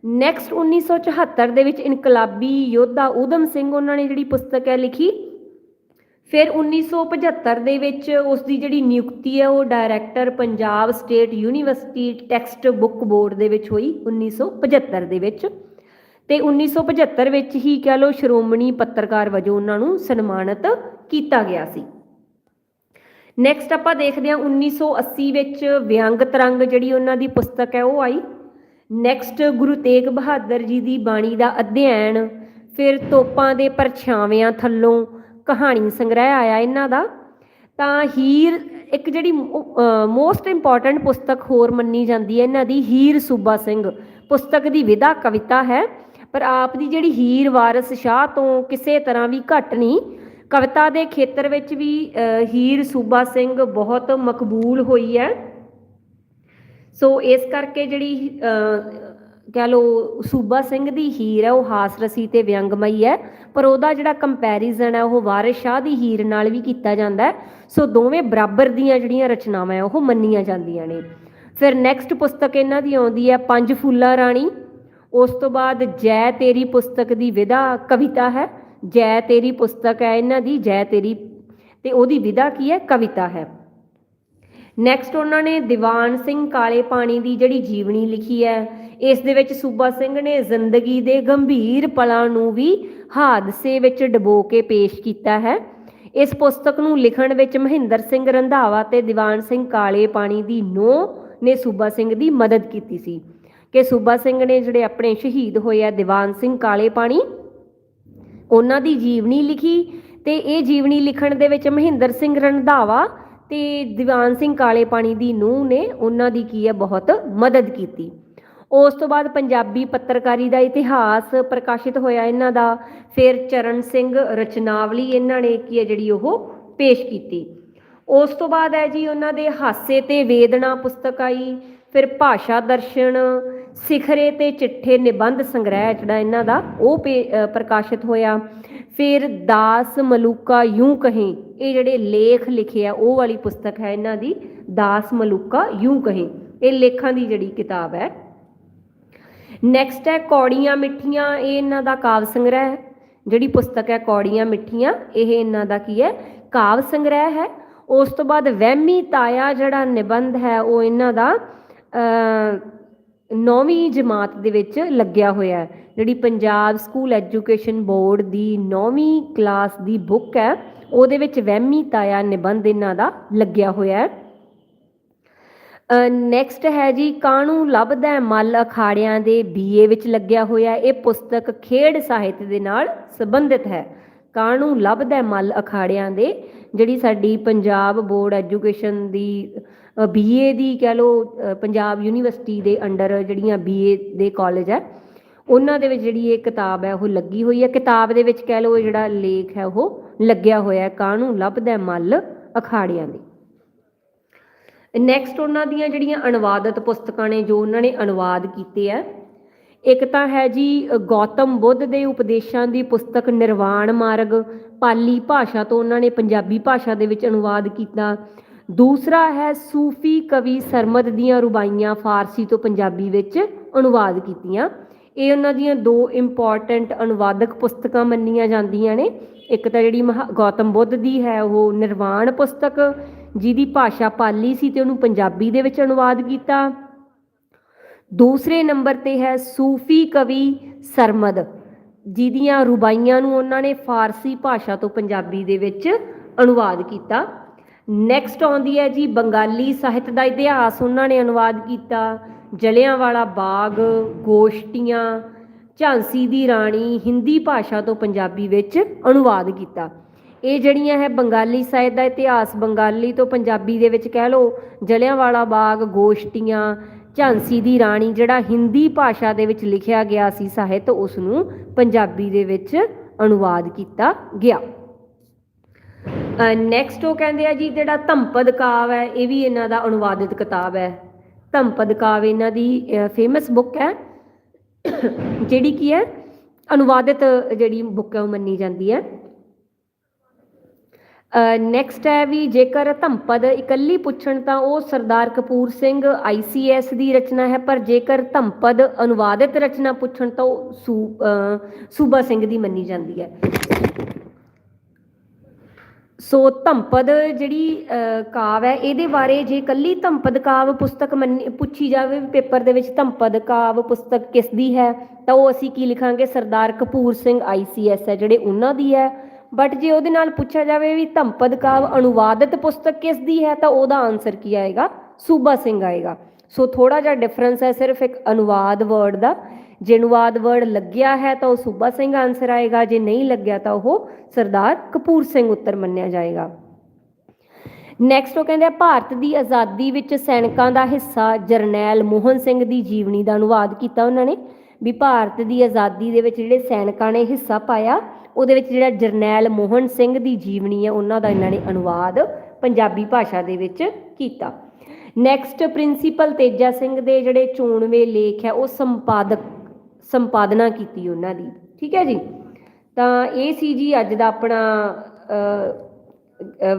ਨੈਕਸਟ 1974 ਦੇ ਵਿੱਚ ਇਨਕਲਾਬੀ ਯੋਧਾ ਊਧਮ ਸਿੰਘ ਉਹਨਾਂ ਨੇ ਜਿਹੜੀ ਪੁਸਤਕ ਹੈ ਲਿਖੀ। ਫਿਰ 1975 ਦੇ ਵਿੱਚ ਉਸ ਦੀ ਜਿਹੜੀ ਨਿਯੁਕਤੀ ਹੈ, ਉਹ director Punjab state university text book board ਦੇ ਵਿੱਚ ਹੋਈ 1975 ਦੇ ਵਿੱਚ। ਤੇ 1975 ਵਿੱਚ ਹੀ ਕਹਿ ਲਓ ਸ਼੍ਰੋਮਣੀ ਪੱਤਰਕਾਰ ਵਜੋਂ ਉਹਨਾਂ ਨੂੰ ਸਨਮਾਨਿਤ ਕੀਤਾ ਗਿਆ ਸੀ। ਨੈਕਸਟ ਆਪਾਂ ਦੇਖਦੇ ਹਾਂ 1980 ਵਿੱਚ ਵਿਅੰਗ ਤਰੰਗ ਜਿਹੜੀ ਉਹਨਾਂ ਦੀ ਪੁਸਤਕ ਹੈ ਉਹ ਆਈ। ਨੈਕਸਟ ਗੁਰੂ ਤੇਗ ਬਹਾਦਰ ਜੀ ਦੀ ਬਾਣੀ ਦਾ ਅਧਿਐਨ, ਫਿਰ ਤੋਪਾਂ ਦੇ ਪਰਛਾਵਿਆਂ ਥੱਲੋਂ ਕਹਾਣੀ ਸੰਗ੍ਰਹਿ ਆਇਆ ਇਹਨਾਂ ਦਾ। ਤਾਂ ਹੀਰ ਇੱਕ ਜਿਹੜੀ ਮੋਸਟ ਇੰਪੋਰਟੈਂਟ ਪੁਸਤਕ ਹੋਰ ਮੰਨੀ ਜਾਂਦੀ ਹੈ, ਇਹਨਾਂ ਦੀ ਹੀਰ ਸੂਬਾ ਸਿੰਘ। ਪੁਸਤਕ ਦੀ ਵਿਧਾ ਕਵਿਤਾ ਹੈ ਪਰ ਆਪ ਦੀ ਜਿਹੜੀ ਹੀਰ ਵਾਰਿਸ ਸ਼ਾਹ ਤੋਂ ਕਿਸੇ ਤਰ੍ਹਾਂ ਵੀ ਘੱਟ ਨਹੀਂ ਕਵਿਤਾ ਦੇ ਖੇਤਰ ਵਿੱਚ ਵੀ ਅ, ਹੀਰ ਸੂਬਾ ਸਿੰਘ ਬਹੁਤ ਮਕਬੂਲ ਹੋਈ ਹੈ। ਸੋ ਇਸ ਕਰਕੇ ਜਿਹੜੀ ਅ, ਕਹਿ ਲਓ ਸੂਬਾ ਸਿੰਘ ਦੀ ਹੀਰ ਹੈ ਉਹ ਹਾਸ ਰਸੀ ਤੇ ਵਿਅੰਗਮਈ ਹੈ ਪਰ ਉਹਦਾ ਜਿਹੜਾ ਕੰਪੈਰੀਜ਼ਨ ਹੈ ਉਹ ਵਾਰਿਸ ਸ਼ਾਹ ਦੀ ਹੀਰ ਨਾਲ ਵੀ ਕੀਤਾ ਜਾਂਦਾ ਹੈ। ਸੋ ਦੋਵੇਂ ਬਰਾਬਰ ਦੀਆਂ ਜਿਹੜੀਆਂ ਰਚਨਾਵਾਂ ਹੈ ਉਹ ਮੰਨੀਆਂ ਜਾਂਦੀਆਂ ਨੇ। ਫਿਰ ਨੈਕਸਟ ਪੁਸਤਕ ਇਹਨਾਂ ਦੀ ਆਉਂਦੀ ਹੈ ਪੰਜ ਫੁੱਲਾ ਰਾਣੀ। ਉਸ ਤੋਂ ਬਾਅਦ ਜੈ ਤੇਰੀ ਪੁਸਤਕ ਦੀ ਵਿਧਾ ਕਵਿਤਾ ਹੈ। ਜੈ ਤੇਰੀ ਪੁਸਤਕ ਹੈ ਇਹਨਾਂ ਦੀ, ਜੈ ਤੇਰੀ ਤੇ ਉਹਦੀ ਵਿਧਾ ਕੀ ਹੈ? ਕਵਿਤਾ ਹੈ। ਨੈਕਸਟ ਉਹਨਾਂ ਨੇ ਦੀਵਾਨ ਸਿੰਘ ਕਾਲੇ ਪਾਣੀ ਦੀ ਜਿਹੜੀ ਜੀਵਨੀ ਲਿਖੀ ਹੈ, ਇਸ ਦੇ ਵਿੱਚ ਸੂਬਾ ਸਿੰਘ ਨੇ ਜ਼ਿੰਦਗੀ ਦੇ ਗੰਭੀਰ ਪਲਾਂ ਨੂੰ ਵੀ ਹਾਦਸੇ ਵਿੱਚ ਡਬੋ ਕੇ ਪੇਸ਼ ਕੀਤਾ ਹੈ। ਇਸ ਪੁਸਤਕ ਨੂੰ ਲਿਖਣ ਵਿੱਚ ਮਹਿੰਦਰ ਸਿੰਘ ਰੰਧਾਵਾ ਤੇ ਦੀਵਾਨ ਸਿੰਘ ਕਾਲੇ ਪਾਣੀ ਦੀ ਨੋ ਨੇ ਸੂਬਾ ਸਿੰਘ ਦੀ ਮਦਦ ਕੀਤੀ ਸੀ। ਕਿ ਸੂਬਾ ਸਿੰਘ ਨੇ ਜਿਹੜੇ ਆਪਣੇ ਸ਼ਹੀਦ ਹੋਏ ਆ ਦੀਵਾਨ ਸਿੰਘ ਕਾਲੇ ਪਾਣੀ ਉਹਨਾਂ ਦੀ ਜੀਵਨੀ ਲਿਖੀ ਤੇ ਇਹ ਜੀਵਨੀ ਲਿਖਣ ਦੇ ਵਿੱਚ ਮਹਿੰਦਰ ਸਿੰਘ ਰੰਧਾਵਾ ਤੇ ਦੀਵਾਨ ਸਿੰਘ ਕਾਲੇ ਪਾਣੀ ਦੀ ਨੂੰਹ ਨੇ ਉਹਨਾਂ ਦੀ ਕੀ ਹੈ ਬਹੁਤ ਮਦਦ ਕੀਤੀ। ਉਸ ਤੋਂ ਬਾਅਦ ਪੰਜਾਬੀ ਪੱਤਰਕਾਰੀ ਦਾ ਇਤਿਹਾਸ ਪ੍ਰਕਾਸ਼ਿਤ ਹੋਇਆ ਇਹਨਾਂ ਦਾ, ਫਿਰ ਚਰਨ ਸਿੰਘ ਰਚਨਾਵਲੀ ਇਹਨਾਂ ਨੇ ਕੀ ਹੈ ਜਿਹੜੀ ਉਹ ਪੇਸ਼ ਕੀਤੀ। ਉਸ ਤੋਂ ਬਾਅਦ ਹੈ ਜੀ ਉਹਨਾਂ ਦੇ ਹਾਸੇ ਤੇ ਵੇਦਨਾ ਪੁਸਤਕ ਆਈ ਫਿਰ ਭਾਸ਼ਾ ਦਰਸ਼ਨ, ਸਿਖਰੇ ਤੇ ਚਿੱਠੇ ਨਿਬੰਧ ਸੰਗ੍ਰਹਿ ਜਿਹੜਾ ਇਹਨਾਂ ਦਾ, ਉਹ ਪੇ- ਪ੍ਰਕਾਸ਼ਿਤ ਹੋਇਆ। ਫਿਰ ਦਾਸ ਮਲੂਕਾ ਯੂੰ ਕਹੇ, ਇਹ ਜਿਹੜੇ ਲੇਖ ਲਿਖੇ ਆ, ਉਹ ਵਾਲੀ ਪੁਸਤਕ ਹੈ ਇਹਨਾਂ ਦੀ, ਦਾਸ ਮਲੂਕਾ ਯੂੰ ਕਹੇ। ਇਹ ਲੇਖਾਂ ਦੀ ਜਿਹੜੀ ਕਿਤਾਬ ਹੈ। ਨੈਕਸਟ ਹੈ, ਕੌੜੀਆਂ ਮਿੱਠੀਆਂ, ਇਹ ਇਹਨਾਂ ਦਾ ਕਾਵ ਸੰਗ੍ਰਹਿ ਹੈ। ਜਿਹੜੀ ਪੁਸਤਕ ਹੈ, ਕੌੜੀਆਂ ਮਿੱਠੀਆਂ, ਇਹ ਇਹਨਾਂ ਦਾ ਕੀ ਹੈ? ਕਾਵ ਸੰਗ੍ਰਹਿ ਹੈ। ਉਸ ਤੋਂ ਬਾਅਦ ਵਹਿਮੀ ਤਾਇਆ ਜਿਹੜਾ ਨਿਬੰਧ ਹੈ, ਉਹ ਇਹਨਾਂ ਦਾ ਨੌਵੀਂ ਜਮਾਤ ਦੇ ਵਿੱਚ ਲੱਗਿਆ ਹੋਇਆ ਹੈ। ਜਿਹੜੀ ਪੰਜਾਬ ਸਕੂਲ ਐਜੂਕੇਸ਼ਨ ਬੋਰਡ ਦੀ ਨੌਵੀਂ ਕਲਾਸ ਦੀ ਬੁੱਕ ਹੈ, ਉਹਦੇ ਵਿੱਚ ਵਹਿਮੀ ਤਾਇਆ ਨਿਬੰਧ ਇਹਨਾਂ ਦਾ ਲੱਗਿਆ ਹੋਇਆ ਹੈ। ਨੈਕਸਟ ਹੈ ਜੀ, ਕਾਣੂ ਲੱਭਦਾ ਹੈ ਮੱਲ ਅਖਾੜਿਆਂ ਦੇ ਬੀਏ ਵਿੱਚ ਲੱਗਿਆ ਹੋਇਆ ਇਹ ਪੁਸਤਕ ਖੇਡ ਸਾਹਿਤ ਦੇ ਨਾਲ ਸੰਬੰਧਿਤ ਹੈ। ਕਾਣੂ ਲੱਭਦਾ ਹੈ ਮੱਲ ਅਖਾੜਿਆਂ ਦੇ, ਜਿਹੜੀ ਸਾਡੀ ਪੰਜਾਬ ਬੋਰਡ ਐਜੂਕੇਸ਼ਨ ਦੀ ਬੀਏ ਦੀ ਕਹਿ ਲਓ ਪੰਜਾਬ ਯੂਨੀਵਰਸਿਟੀ ਦੇ ਅੰਡਰ ਜਿਹੜੀਆਂ ਬੀਏ ਦੇ ਕਾਲਜ ਹੈ, ਉਹਨਾਂ ਦੇ ਵਿੱਚ ਜਿਹੜੀ ਇਹ ਕਿਤਾਬ ਹੈ, ਉਹ ਲੱਗੀ ਹੋਈ ਹੈ। ਕਿਤਾਬ ਦੇ ਵਿੱਚ ਕਹਿ ਲਓ, ਇਹ ਜਿਹੜਾ ਲੇਖ ਹੈ, ਉਹ ਲੱਗਿਆ ਹੋਇਆ ਹੈ, ਕਾਣੂ ਲੱਭਦਾ ਮੱਲ ਅਖਾੜਿਆਂ ਦੀ। ਨੈਕਸਟ ਉਹਨਾਂ ਦੀਆਂ ਜਿਹੜੀਆਂ ਅਨੁਵਾਦਿਤ ਪੁਸਤਕਾਂ ਨੇ, ਜੋ ਉਹਨਾਂ ਨੇ ਅਨੁਵਾਦ ਕੀਤੇ ਆ ਇੱਕ ਤਾਂ ਹੈ ਜੀ, ਗੌਤਮ ਬੁੱਧ ਦੇ ਉਪਦੇਸ਼ਾਂ ਦੀ ਪੁਸਤਕ ਨਿਰਵਾਣ ਮਾਰਗ, ਪਾਲੀ ਭਾਸ਼ਾ ਤੋਂ ਉਹਨਾਂ ਨੇ ਪੰਜਾਬੀ ਭਾਸ਼ਾ ਦੇ ਵਿੱਚ ਅਨੁਵਾਦ ਕੀਤਾ। ਦੂਸਰਾ ਹੈ ਸੂਫੀ ਕਵੀ ਸਰਮਦ ਦੀਆਂ ਰੁਬਾਈਆਂ ਫਾਰਸੀ ਤੋਂ ਪੰਜਾਬੀ ਵਿੱਚ ਅਨੁਵਾਦ ਕੀਤੀਆਂ। ਇਹ ਉਹਨਾਂ ਦੀਆਂ ਦੋ ਇੰਪੋਰਟੈਂਟ ਅਨੁਵਾਦਕ ਪੁਸਤਕਾਂ ਮੰਨੀਆਂ ਜਾਂਦੀਆਂ ਨੇ। ਇੱਕ ਤਾਂ ਜਿਹੜੀ ਮਹਾ ਗੌਤਮ ਬੁੱਧ ਦੀ ਹੈ, ਉਹ ਨਿਰਵਾਣ ਪੁਸਤਕ, ਜਿਹਦੀ ਭਾਸ਼ਾ ਪਾਲੀ ਸੀ ਤੇ ਉਹਨੂੰ ਪੰਜਾਬੀ ਦੇ ਵਿੱਚ ਅਨੁਵਾਦ ਕੀਤਾ। ਦੂਸਰੇ ਨੰਬਰ ਤੇ ਹੈ ਸੂਫੀ ਕਵੀ ਸਰਮਦ, ਜਿਹਦੀਆਂ ਰੁਬਾਈਆਂ ਨੂੰ ਉਹਨਾਂ ਨੇ ਫਾਰਸੀ ਭਾਸ਼ਾ ਤੋਂ ਪੰਜਾਬੀ ਦੇ ਵਿੱਚ ਅਨੁਵਾਦ ਕੀਤਾ। ਨੈਕਸਟ ਆਉਂਦੀ ਹੈ ਜੀ ਬੰਗਾਲੀ ਸਾਹਿਤ ਦਾ ਇਤਿਹਾਸ। ਉਹਨਾਂ ਨੇ ਅਨੁਵਾਦ ਕੀਤਾ ਜਲਿਆਂਵਾਲਾ ਬਾਗ, ਗੋਸ਼ਟੀਆਂ, ਝਾਂਸੀ ਦੀ ਰਾਣੀ, ਹਿੰਦੀ ਭਾਸ਼ਾ ਤੋਂ ਪੰਜਾਬੀ ਵਿੱਚ ਅਨੁਵਾਦ ਕੀਤਾ। ਇਹ ਜਿਹੜੀਆਂ ਹੈ ਬੰਗਾਲੀ ਸਾਹਿਤ ਦਾ ਇਤਿਹਾਸ, ਬੰਗਾਲੀ ਤੋਂ ਪੰਜਾਬੀ ਦੇ ਵਿੱਚ ਕਹਿ ਲਓ, ਜਲਿਆਂਵਾਲਾ ਬਾਗ, ਗੋਸ਼ਟੀਆਂ, ਝਾਂਸੀ ਦੀ ਰਾਣੀ ਜਿਹੜਾ ਹਿੰਦੀ ਭਾਸ਼ਾ ਦੇ ਵਿੱਚ ਲਿਖਿਆ ਗਿਆ ਸੀ ਸਾਹਿਤ, ਉਸ ਨੂੰ ਪੰਜਾਬੀ ਦੇ ਵਿੱਚ ਅਨੁਵਾਦ ਕੀਤਾ ਗਿਆ। ਨੈਕਸਟ ਉਹ ਕਹਿੰਦੇ ਆ ਜੀ, ਜਿਹੜਾ ਧੰਪਦ ਕਾਵ ਹੈ, ਇਹ ਵੀ ਇਹਨਾਂ ਦਾ ਅਨੁਵਾਦਿਤ ਕਿਤਾਬ ਹੈ। ਧੰਪਦ ਕਾਵ ਇਹਨਾਂ ਦੀ ਫੇਮਸ ਬੁੱਕ ਹੈ। ਜਿਹੜੀ ਕੀ ਹੈ, ਅਨੁਵਾਦਿਤ ਜਿਹੜੀ ਬੁੱਕ ਹੈ, ਉਹ ਮੰਨੀ ਜਾਂਦੀ ਹੈ। ਨੈਕਸਟ ਹੈ ਵੀ ਜੇਕਰ ਧੰਪਦ ਇਕੱਲੀ ਪੁੱਛਣ ਤਾਂ ਉਹ ਸਰਦਾਰ ਕਪੂਰ ਸਿੰਘ ਆਈਸੀਐਸ ਦੀ ਰਚਨਾ ਹੈ, ਪਰ ਜੇਕਰ ਧੰਪਦ ਅਨੁਵਾਦਿਤ ਰਚਨਾ ਪੁੱਛਣ ਤਾਂ ਉਹ ਸੂ- ਸੂਬਾ ਸਿੰਘ ਦੀ ਮੰਨੀ ਜਾਂਦੀ ਹੈ। ਸੋ ਧੰਪਦ ਜਿਹੜੀ ਅਹ, ਕਾਵ ਹੈ ਇਹਦੇ ਬਾਰੇ ਜੇ ਕੱਲੀ ਧੰਪਦ ਕਾਵ ਪੁਸਤਕ ਮੰਨੀ ਪੁੱਛੀ ਜਾਵੇ ਵੀ ਪੇਪਰ ਦੇ ਵਿੱਚ ਧੰਪਦ ਕਾਵ ਪੁਸਤਕ ਕਿਸ ਦੀ ਹੈ ਤਾਂ ਉਹ ਅਸੀਂ ਕੀ ਲਿਖਾਂਗੇ? ਸਰਦਾਰ ਕਪੂਰ ਸਿੰਘ ਆਈਸੀਐਸ ਹੈ ਜਿਹੜੇ ਉਹਨਾਂ ਦੀ ਹੈ। ਬਟ ਜੇ ਉਹਦੇ ਨਾਲ ਪੁੱਛਿਆ ਜਾਵੇ ਵੀ ਧੰਪਦ ਕਾਵ ਅਨੁਵਾਦਿਤ ਪੁਸਤਕ ਕਿਸ ਦੀ ਹੈ ਤਾਂ ਉਹਦਾ ਆਨਸਰ ਕੀ ਆਏਗਾ? ਸੂਬਾ ਸਿੰਘ ਆਏਗਾ। ਸੋ ਥੋੜਾ ਜਿਹਾ ਡਿਫਰੈਂਸ ਹੈ ਸਿਰਫ ਇੱਕ ਅਨੁਵਾਦ ਵਰਡ ਦਾ। ਜੇ ਅਨੁਵਾਦ ਵਰਡ ਲੱਗਿਆ ਹੈ ਤਾਂ ਉਹ ਸੂਬਾ ਸਿੰਘ ਆਨਸਰ ਆਏਗਾ, ਜੇ ਨਹੀਂ ਲੱਗਿਆ ਤਾਂ ਉਹ ਸਰਦਾਰ ਕਪੂਰ ਸਿੰਘ ਉੱਤਰ ਮੰਨਿਆ ਜਾਏਗਾ। ਨੈਕਸਟ ਉਹ ਕਹਿੰਦੇ ਆ, ਭਾਰਤ ਦੀ ਆਜ਼ਾਦੀ ਵਿੱਚ ਸੈਨਿਕਾਂ ਦਾ ਹਿੱਸਾ ਜਰਨੈਲ ਮੋਹਨ ਸਿੰਘ ਦੀ ਜੀਵਨੀ ਦਾ ਅਨੁਵਾਦ ਕੀਤਾ ਉਹਨਾਂ ਨੇ। ਵੀ ਭਾਰਤ ਦੀ ਆਜ਼ਾਦੀ ਦੇ ਵਿੱਚ ਜਿਹੜੇ ਸੈਨਿਕਾਂ ਨੇ ਹਿੱਸਾ ਪਾਇਆ, ਉਹਦੇ ਵਿੱਚ ਜਿਹੜਾ ਜਰਨੈਲ ਮੋਹਨ ਸਿੰਘ ਦੀ ਜੀਵਨੀ ਹੈ, ਉਹਨਾਂ ਦਾ ਇਹਨਾਂ ਨੇ ਅਨੁਵਾਦ ਪੰਜਾਬੀ ਭਾਸ਼ਾ ਦੇ ਵਿੱਚ ਕੀਤਾ। ਨੈਕਸਟ ਪ੍ਰਿੰਸੀਪਲ ਤੇਜਾ ਸਿੰਘ ਦੇ ਜਿਹੜੇ ਚੋਣਵੇਂ ਲੇਖ ਹੈ, ਉਹ ਸੰਪਾਦਕ ਸੰਪਾਦਨਾ ਕੀਤੀ ਉਹਨਾਂ ਦੀ ਠੀਕ ਹੈ ਜੀ? ਤਾਂ ਇਹ ਸੀ ਜੀ ਅੱਜ ਦਾ ਆਪਣਾ ਅ,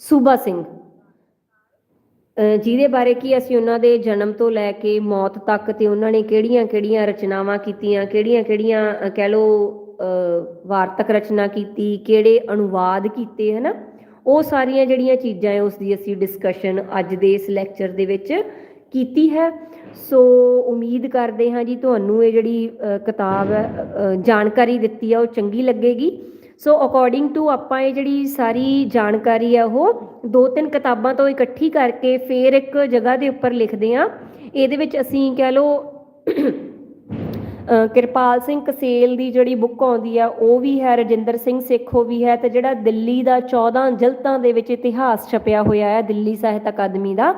ਸੂਬਾ ਸਿੰਘ। ਜਿਹਦੇ ਬਾਰੇ ਕੀ ਅਸੀਂ ਉਹਨਾਂ ਦੇ ਜਨਮ ਤੋਂ ਲੈ ਕੇ ਮੌਤ ਤੱਕ ਤੇ ਉਹਨਾਂ ਨੇ ਕਿਹੜੀਆਂ-ਕਿਹੜੀਆਂ ਰਚਨਾਵਾਂ ਕੀਤੀਆਂ ਕਿਹੜੀਆਂ-ਕਿਹੜੀਆਂ ਕਹਿ ਲਓ ਅ, ਵਾਰਤਕ ਰਚਨਾ ਕੀਤੀ ਕਿਹੜੇ ਅਨੁਵਾਦ ਕੀਤੇ ਹਨਾ? ਉਹ ਸਾਰੀਆਂ ਜਿਹੜੀਆਂ ਚੀਜ਼ਾਂ ਹੈ ਉਸ ਦੀ ਅਸੀਂ ਡਿਸਕਸ਼ਨ ਅੱਜ ਦੇ ਇਸ ਲੈਕਚਰ ਦੇ ਵਿੱਚ ਕੀਤੀ ਹੈ। ਸੋ ਉਮੀਦ ਕਰਦੇ ਹਾਂ ਜੀ ਤੁਹਾਨੂੰ ਇਹ ਜਿਹੜੀ ਕਿਤਾਬ ਹੈ ਜਾਣਕਾਰੀ ਦਿੱਤੀ ਆ, ਉਹ ਚੰਗੀ ਲੱਗੇਗੀ। ਸੋ ਅਕੋਰਡਿੰਗ ਟੂ ਆਪਾਂ ਇਹ ਜਿਹੜੀ ਸਾਰੀ ਜਾਣਕਾਰੀ ਆ, ਉਹ ਦੋ ਤਿੰਨ ਕਿਤਾਬਾਂ ਤੋਂ ਇਕੱਠੀ ਕਰਕੇ ਫੇਰ ਇੱਕ ਜਗ੍ਹਾ ਦੇ ਉੱਪਰ ਲਿਖਦੇ ਆ ਇਹਦੇ ਵਿੱਚ ਅਸੀਂ ਕਹਿ ਲਓ ਕਿਰਪਾਲ ਸਿੰਘ ਕਸੇਲ ਦੀ ਜਿਹੜੀ ਬੁੱਕ ਆਉਂਦੀ ਆ, ਉਹ ਵੀ ਹੈ, ਰਜਿੰਦਰ ਸਿੰਘ ਸੇਖੋ ਵੀ ਹੈ ਤੇ ਜਿਹੜਾ ਦਿੱਲੀ ਦਾ 14 ਜਲਤਾਂ ਦੇ ਵਿੱਚ ਇਤਿਹਾਸ ਛਪਿਆ ਹੋਇਆ ਹੈ, ਦਿੱਲੀ ਸਾਹਿਤ ਅਕਾਦਮੀ ਦਾ।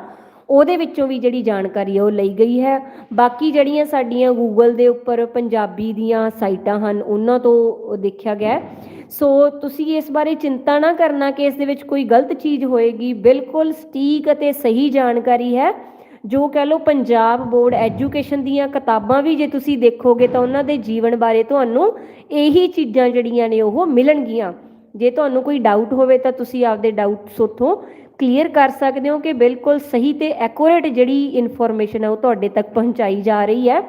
ਉਹਦੇ ਵਿੱਚੋਂ ਵੀ ਜਿਹੜੀ ਜਾਣਕਾਰੀ ਹੈ ਉਹ ਲਈ ਗਈ ਹੈ। ਬਾਕੀ ਜਿਹੜੀਆਂ ਸਾਡੀਆਂ ਗੂਗਲ ਦੇ ਉੱਪਰ ਪੰਜਾਬੀ ਦੀਆਂ ਸਾਈਟਾਂ ਹਨ, ਉਹਨਾਂ ਤੋਂ ਦੇਖਿਆ ਗਿਆ ਸੋ ਤੁਸੀਂ ਇਸ ਬਾਰੇ ਚਿੰਤਾ ਨਾ ਕਰਨਾ ਕਿ ਇਸ ਦੇ ਵਿੱਚ ਕੋਈ ਗਲਤ ਚੀਜ਼ ਹੋਏਗੀ। ਬਿਲਕੁਲ ਸਟੀਕ ਅਤੇ ਸਹੀ ਜਾਣਕਾਰੀ ਹੈ। ਜੋ ਕਹਿ ਲਓ ਪੰਜਾਬ ਬੋਰਡ ਐਜੂਕੇਸ਼ਨ ਦੀਆਂ ਕਿਤਾਬਾਂ ਵੀ ਜੇ ਤੁਸੀਂ ਦੇਖੋਗੇ ਤਾਂ ਉਹਨਾਂ ਦੇ ਜੀਵਨ ਬਾਰੇ ਤੁਹਾਨੂੰ ਇਹੀ ਚੀਜ਼ਾਂ ਜਿਹੜੀਆਂ ਨੇ ਉਹ ਮਿਲਣਗੀਆਂ। ਜੇ ਤੁਹਾਨੂੰ ਕੋਈ ਡਾਊਟ ਹੋਵੇ ਤਾਂ ਤੁਸੀਂ ਆਪਦੇ ਡਾਊਟਸ ਉੱਥੋਂ ਕਲੀਅਰ ਕਰ ਸਕਦੇ ਹੋ ਕਿ ਬਿਲਕੁਲ ਸਹੀ ਤੇ ਐਕੂਰੇਟ ਜਿਹੜੀ ਇਨਫੋਰਮੇਸ਼ਨ ਹੈ ਉਹ ਤੁਹਾਡੇ ਤੱਕ ਪਹੁੰਚਾਈ ਜਾ ਰਹੀ ਹੈ।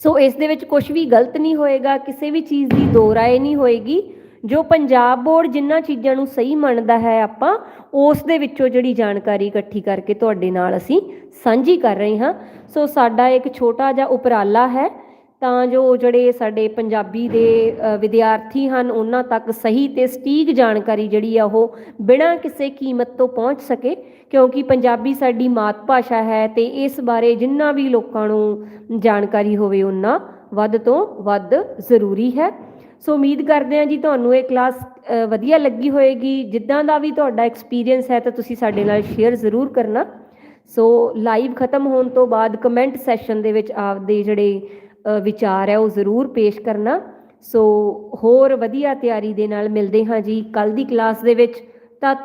ਸੋ ਇਸ ਦੇ ਵਿੱਚ ਕੁਝ ਵੀ ਗਲਤ ਨਹੀਂ ਹੋਏਗਾ, ਕਿਸੇ ਵੀ ਚੀਜ਼ ਦੀ ਦੋ ਰਾਏ ਨਹੀਂ ਹੋਏਗੀ। ਜੋ ਪੰਜਾਬ ਬੋਰਡ ਜਿੰਨਾ ਚੀਜ਼ਾਂ ਨੂੰ ਸਹੀ ਮੰਨਦਾ ਹੈ ਆਪਾਂ, ਉਸ ਦੇ ਵਿੱਚੋਂ ਜਿਹੜੀ ਜਾਣਕਾਰੀ ਇਕੱਠੀ ਕਰਕੇ ਤੁਹਾਡੇ ਨਾਲ ਅਸੀਂ ਸਾਂਝੀ ਕਰ ਰਹੇ ਹਾਂ। ਸੋ ਸਾਡਾ ਇੱਕ ਛੋਟਾ ਜਿਹਾ ਉਪਰਾਲਾ ਹੈ। ਤਾਂ ਜੋ ਜਿਹੜੇ ਸਾਡੇ ਪੰਜਾਬੀ ਦੇ ਵਿਦਿਆਰਥੀ ਹਨ, ਉਹਨਾਂ ਤੱਕ ਸਹੀ ਤੇ ਸਟੀਕ ਜਾਣਕਾਰੀ ਜਿਹੜੀ ਆ ਉਹ ਬਿਨਾਂ ਕਿਸੇ ਕੀਮਤ ਤੋਂ ਪਹੁੰਚ ਸਕੇ। ਕਿਉਂਕਿ ਪੰਜਾਬੀ ਸਾਡੀ ਮਾਤ ਭਾਸ਼ਾ ਹੈ ਤੇ ਇਸ ਬਾਰੇ ਜਿੰਨਾ ਵੀ ਲੋਕਾਂ ਨੂੰ ਜਾਣਕਾਰੀ ਹੋਵੇ ਉਹਨਾਂ ਵੱਧ ਤੋਂ ਵੱਧ ਜ਼ਰੂਰੀ ਹੈ। ਸੋ ਉਮੀਦ ਕਰਦੇ ਹਾਂ ਜੀ ਤੁਹਾਨੂੰ ਇਹ ਕਲਾਸ ਵਧੀਆ ਲੱਗੀ ਹੋਏਗੀ। ਜਿੱਦਾਂ ਦਾ ਵੀ ਤੁਹਾਡਾ ਐਕਸਪੀਰੀਅੰਸ ਹੈ ਤਾਂ ਤੁਸੀਂ ਸਾਡੇ ਨਾਲ ਸ਼ੇਅਰ ਜ਼ਰੂਰ ਕਰਨਾ। ਸੋ ਲਾਈਵ ਖਤਮ ਹੋਣ ਤੋਂ ਬਾਅਦ ਕਮੈਂਟ ਸੈਸ਼ਨ ਦੇ ਵਿੱਚ ਆਪਦੇ ਜਿਹੜੇ ਵਿਚਾਰ ਹੈ, ਉਹ ਜ਼ਰੂਰ ਪੇਸ਼ ਕਰਨਾ। ਸੋ ਹੋਰ ਵਧੀਆ ਤਿਆਰੀ ਦੇ ਨਾਲ ਮਿਲਦੇ ਹਾਂ ਜੀ ਕੱਲ ਦੀ ਕਲਾਸ ਦੇ ਵਿੱਚ।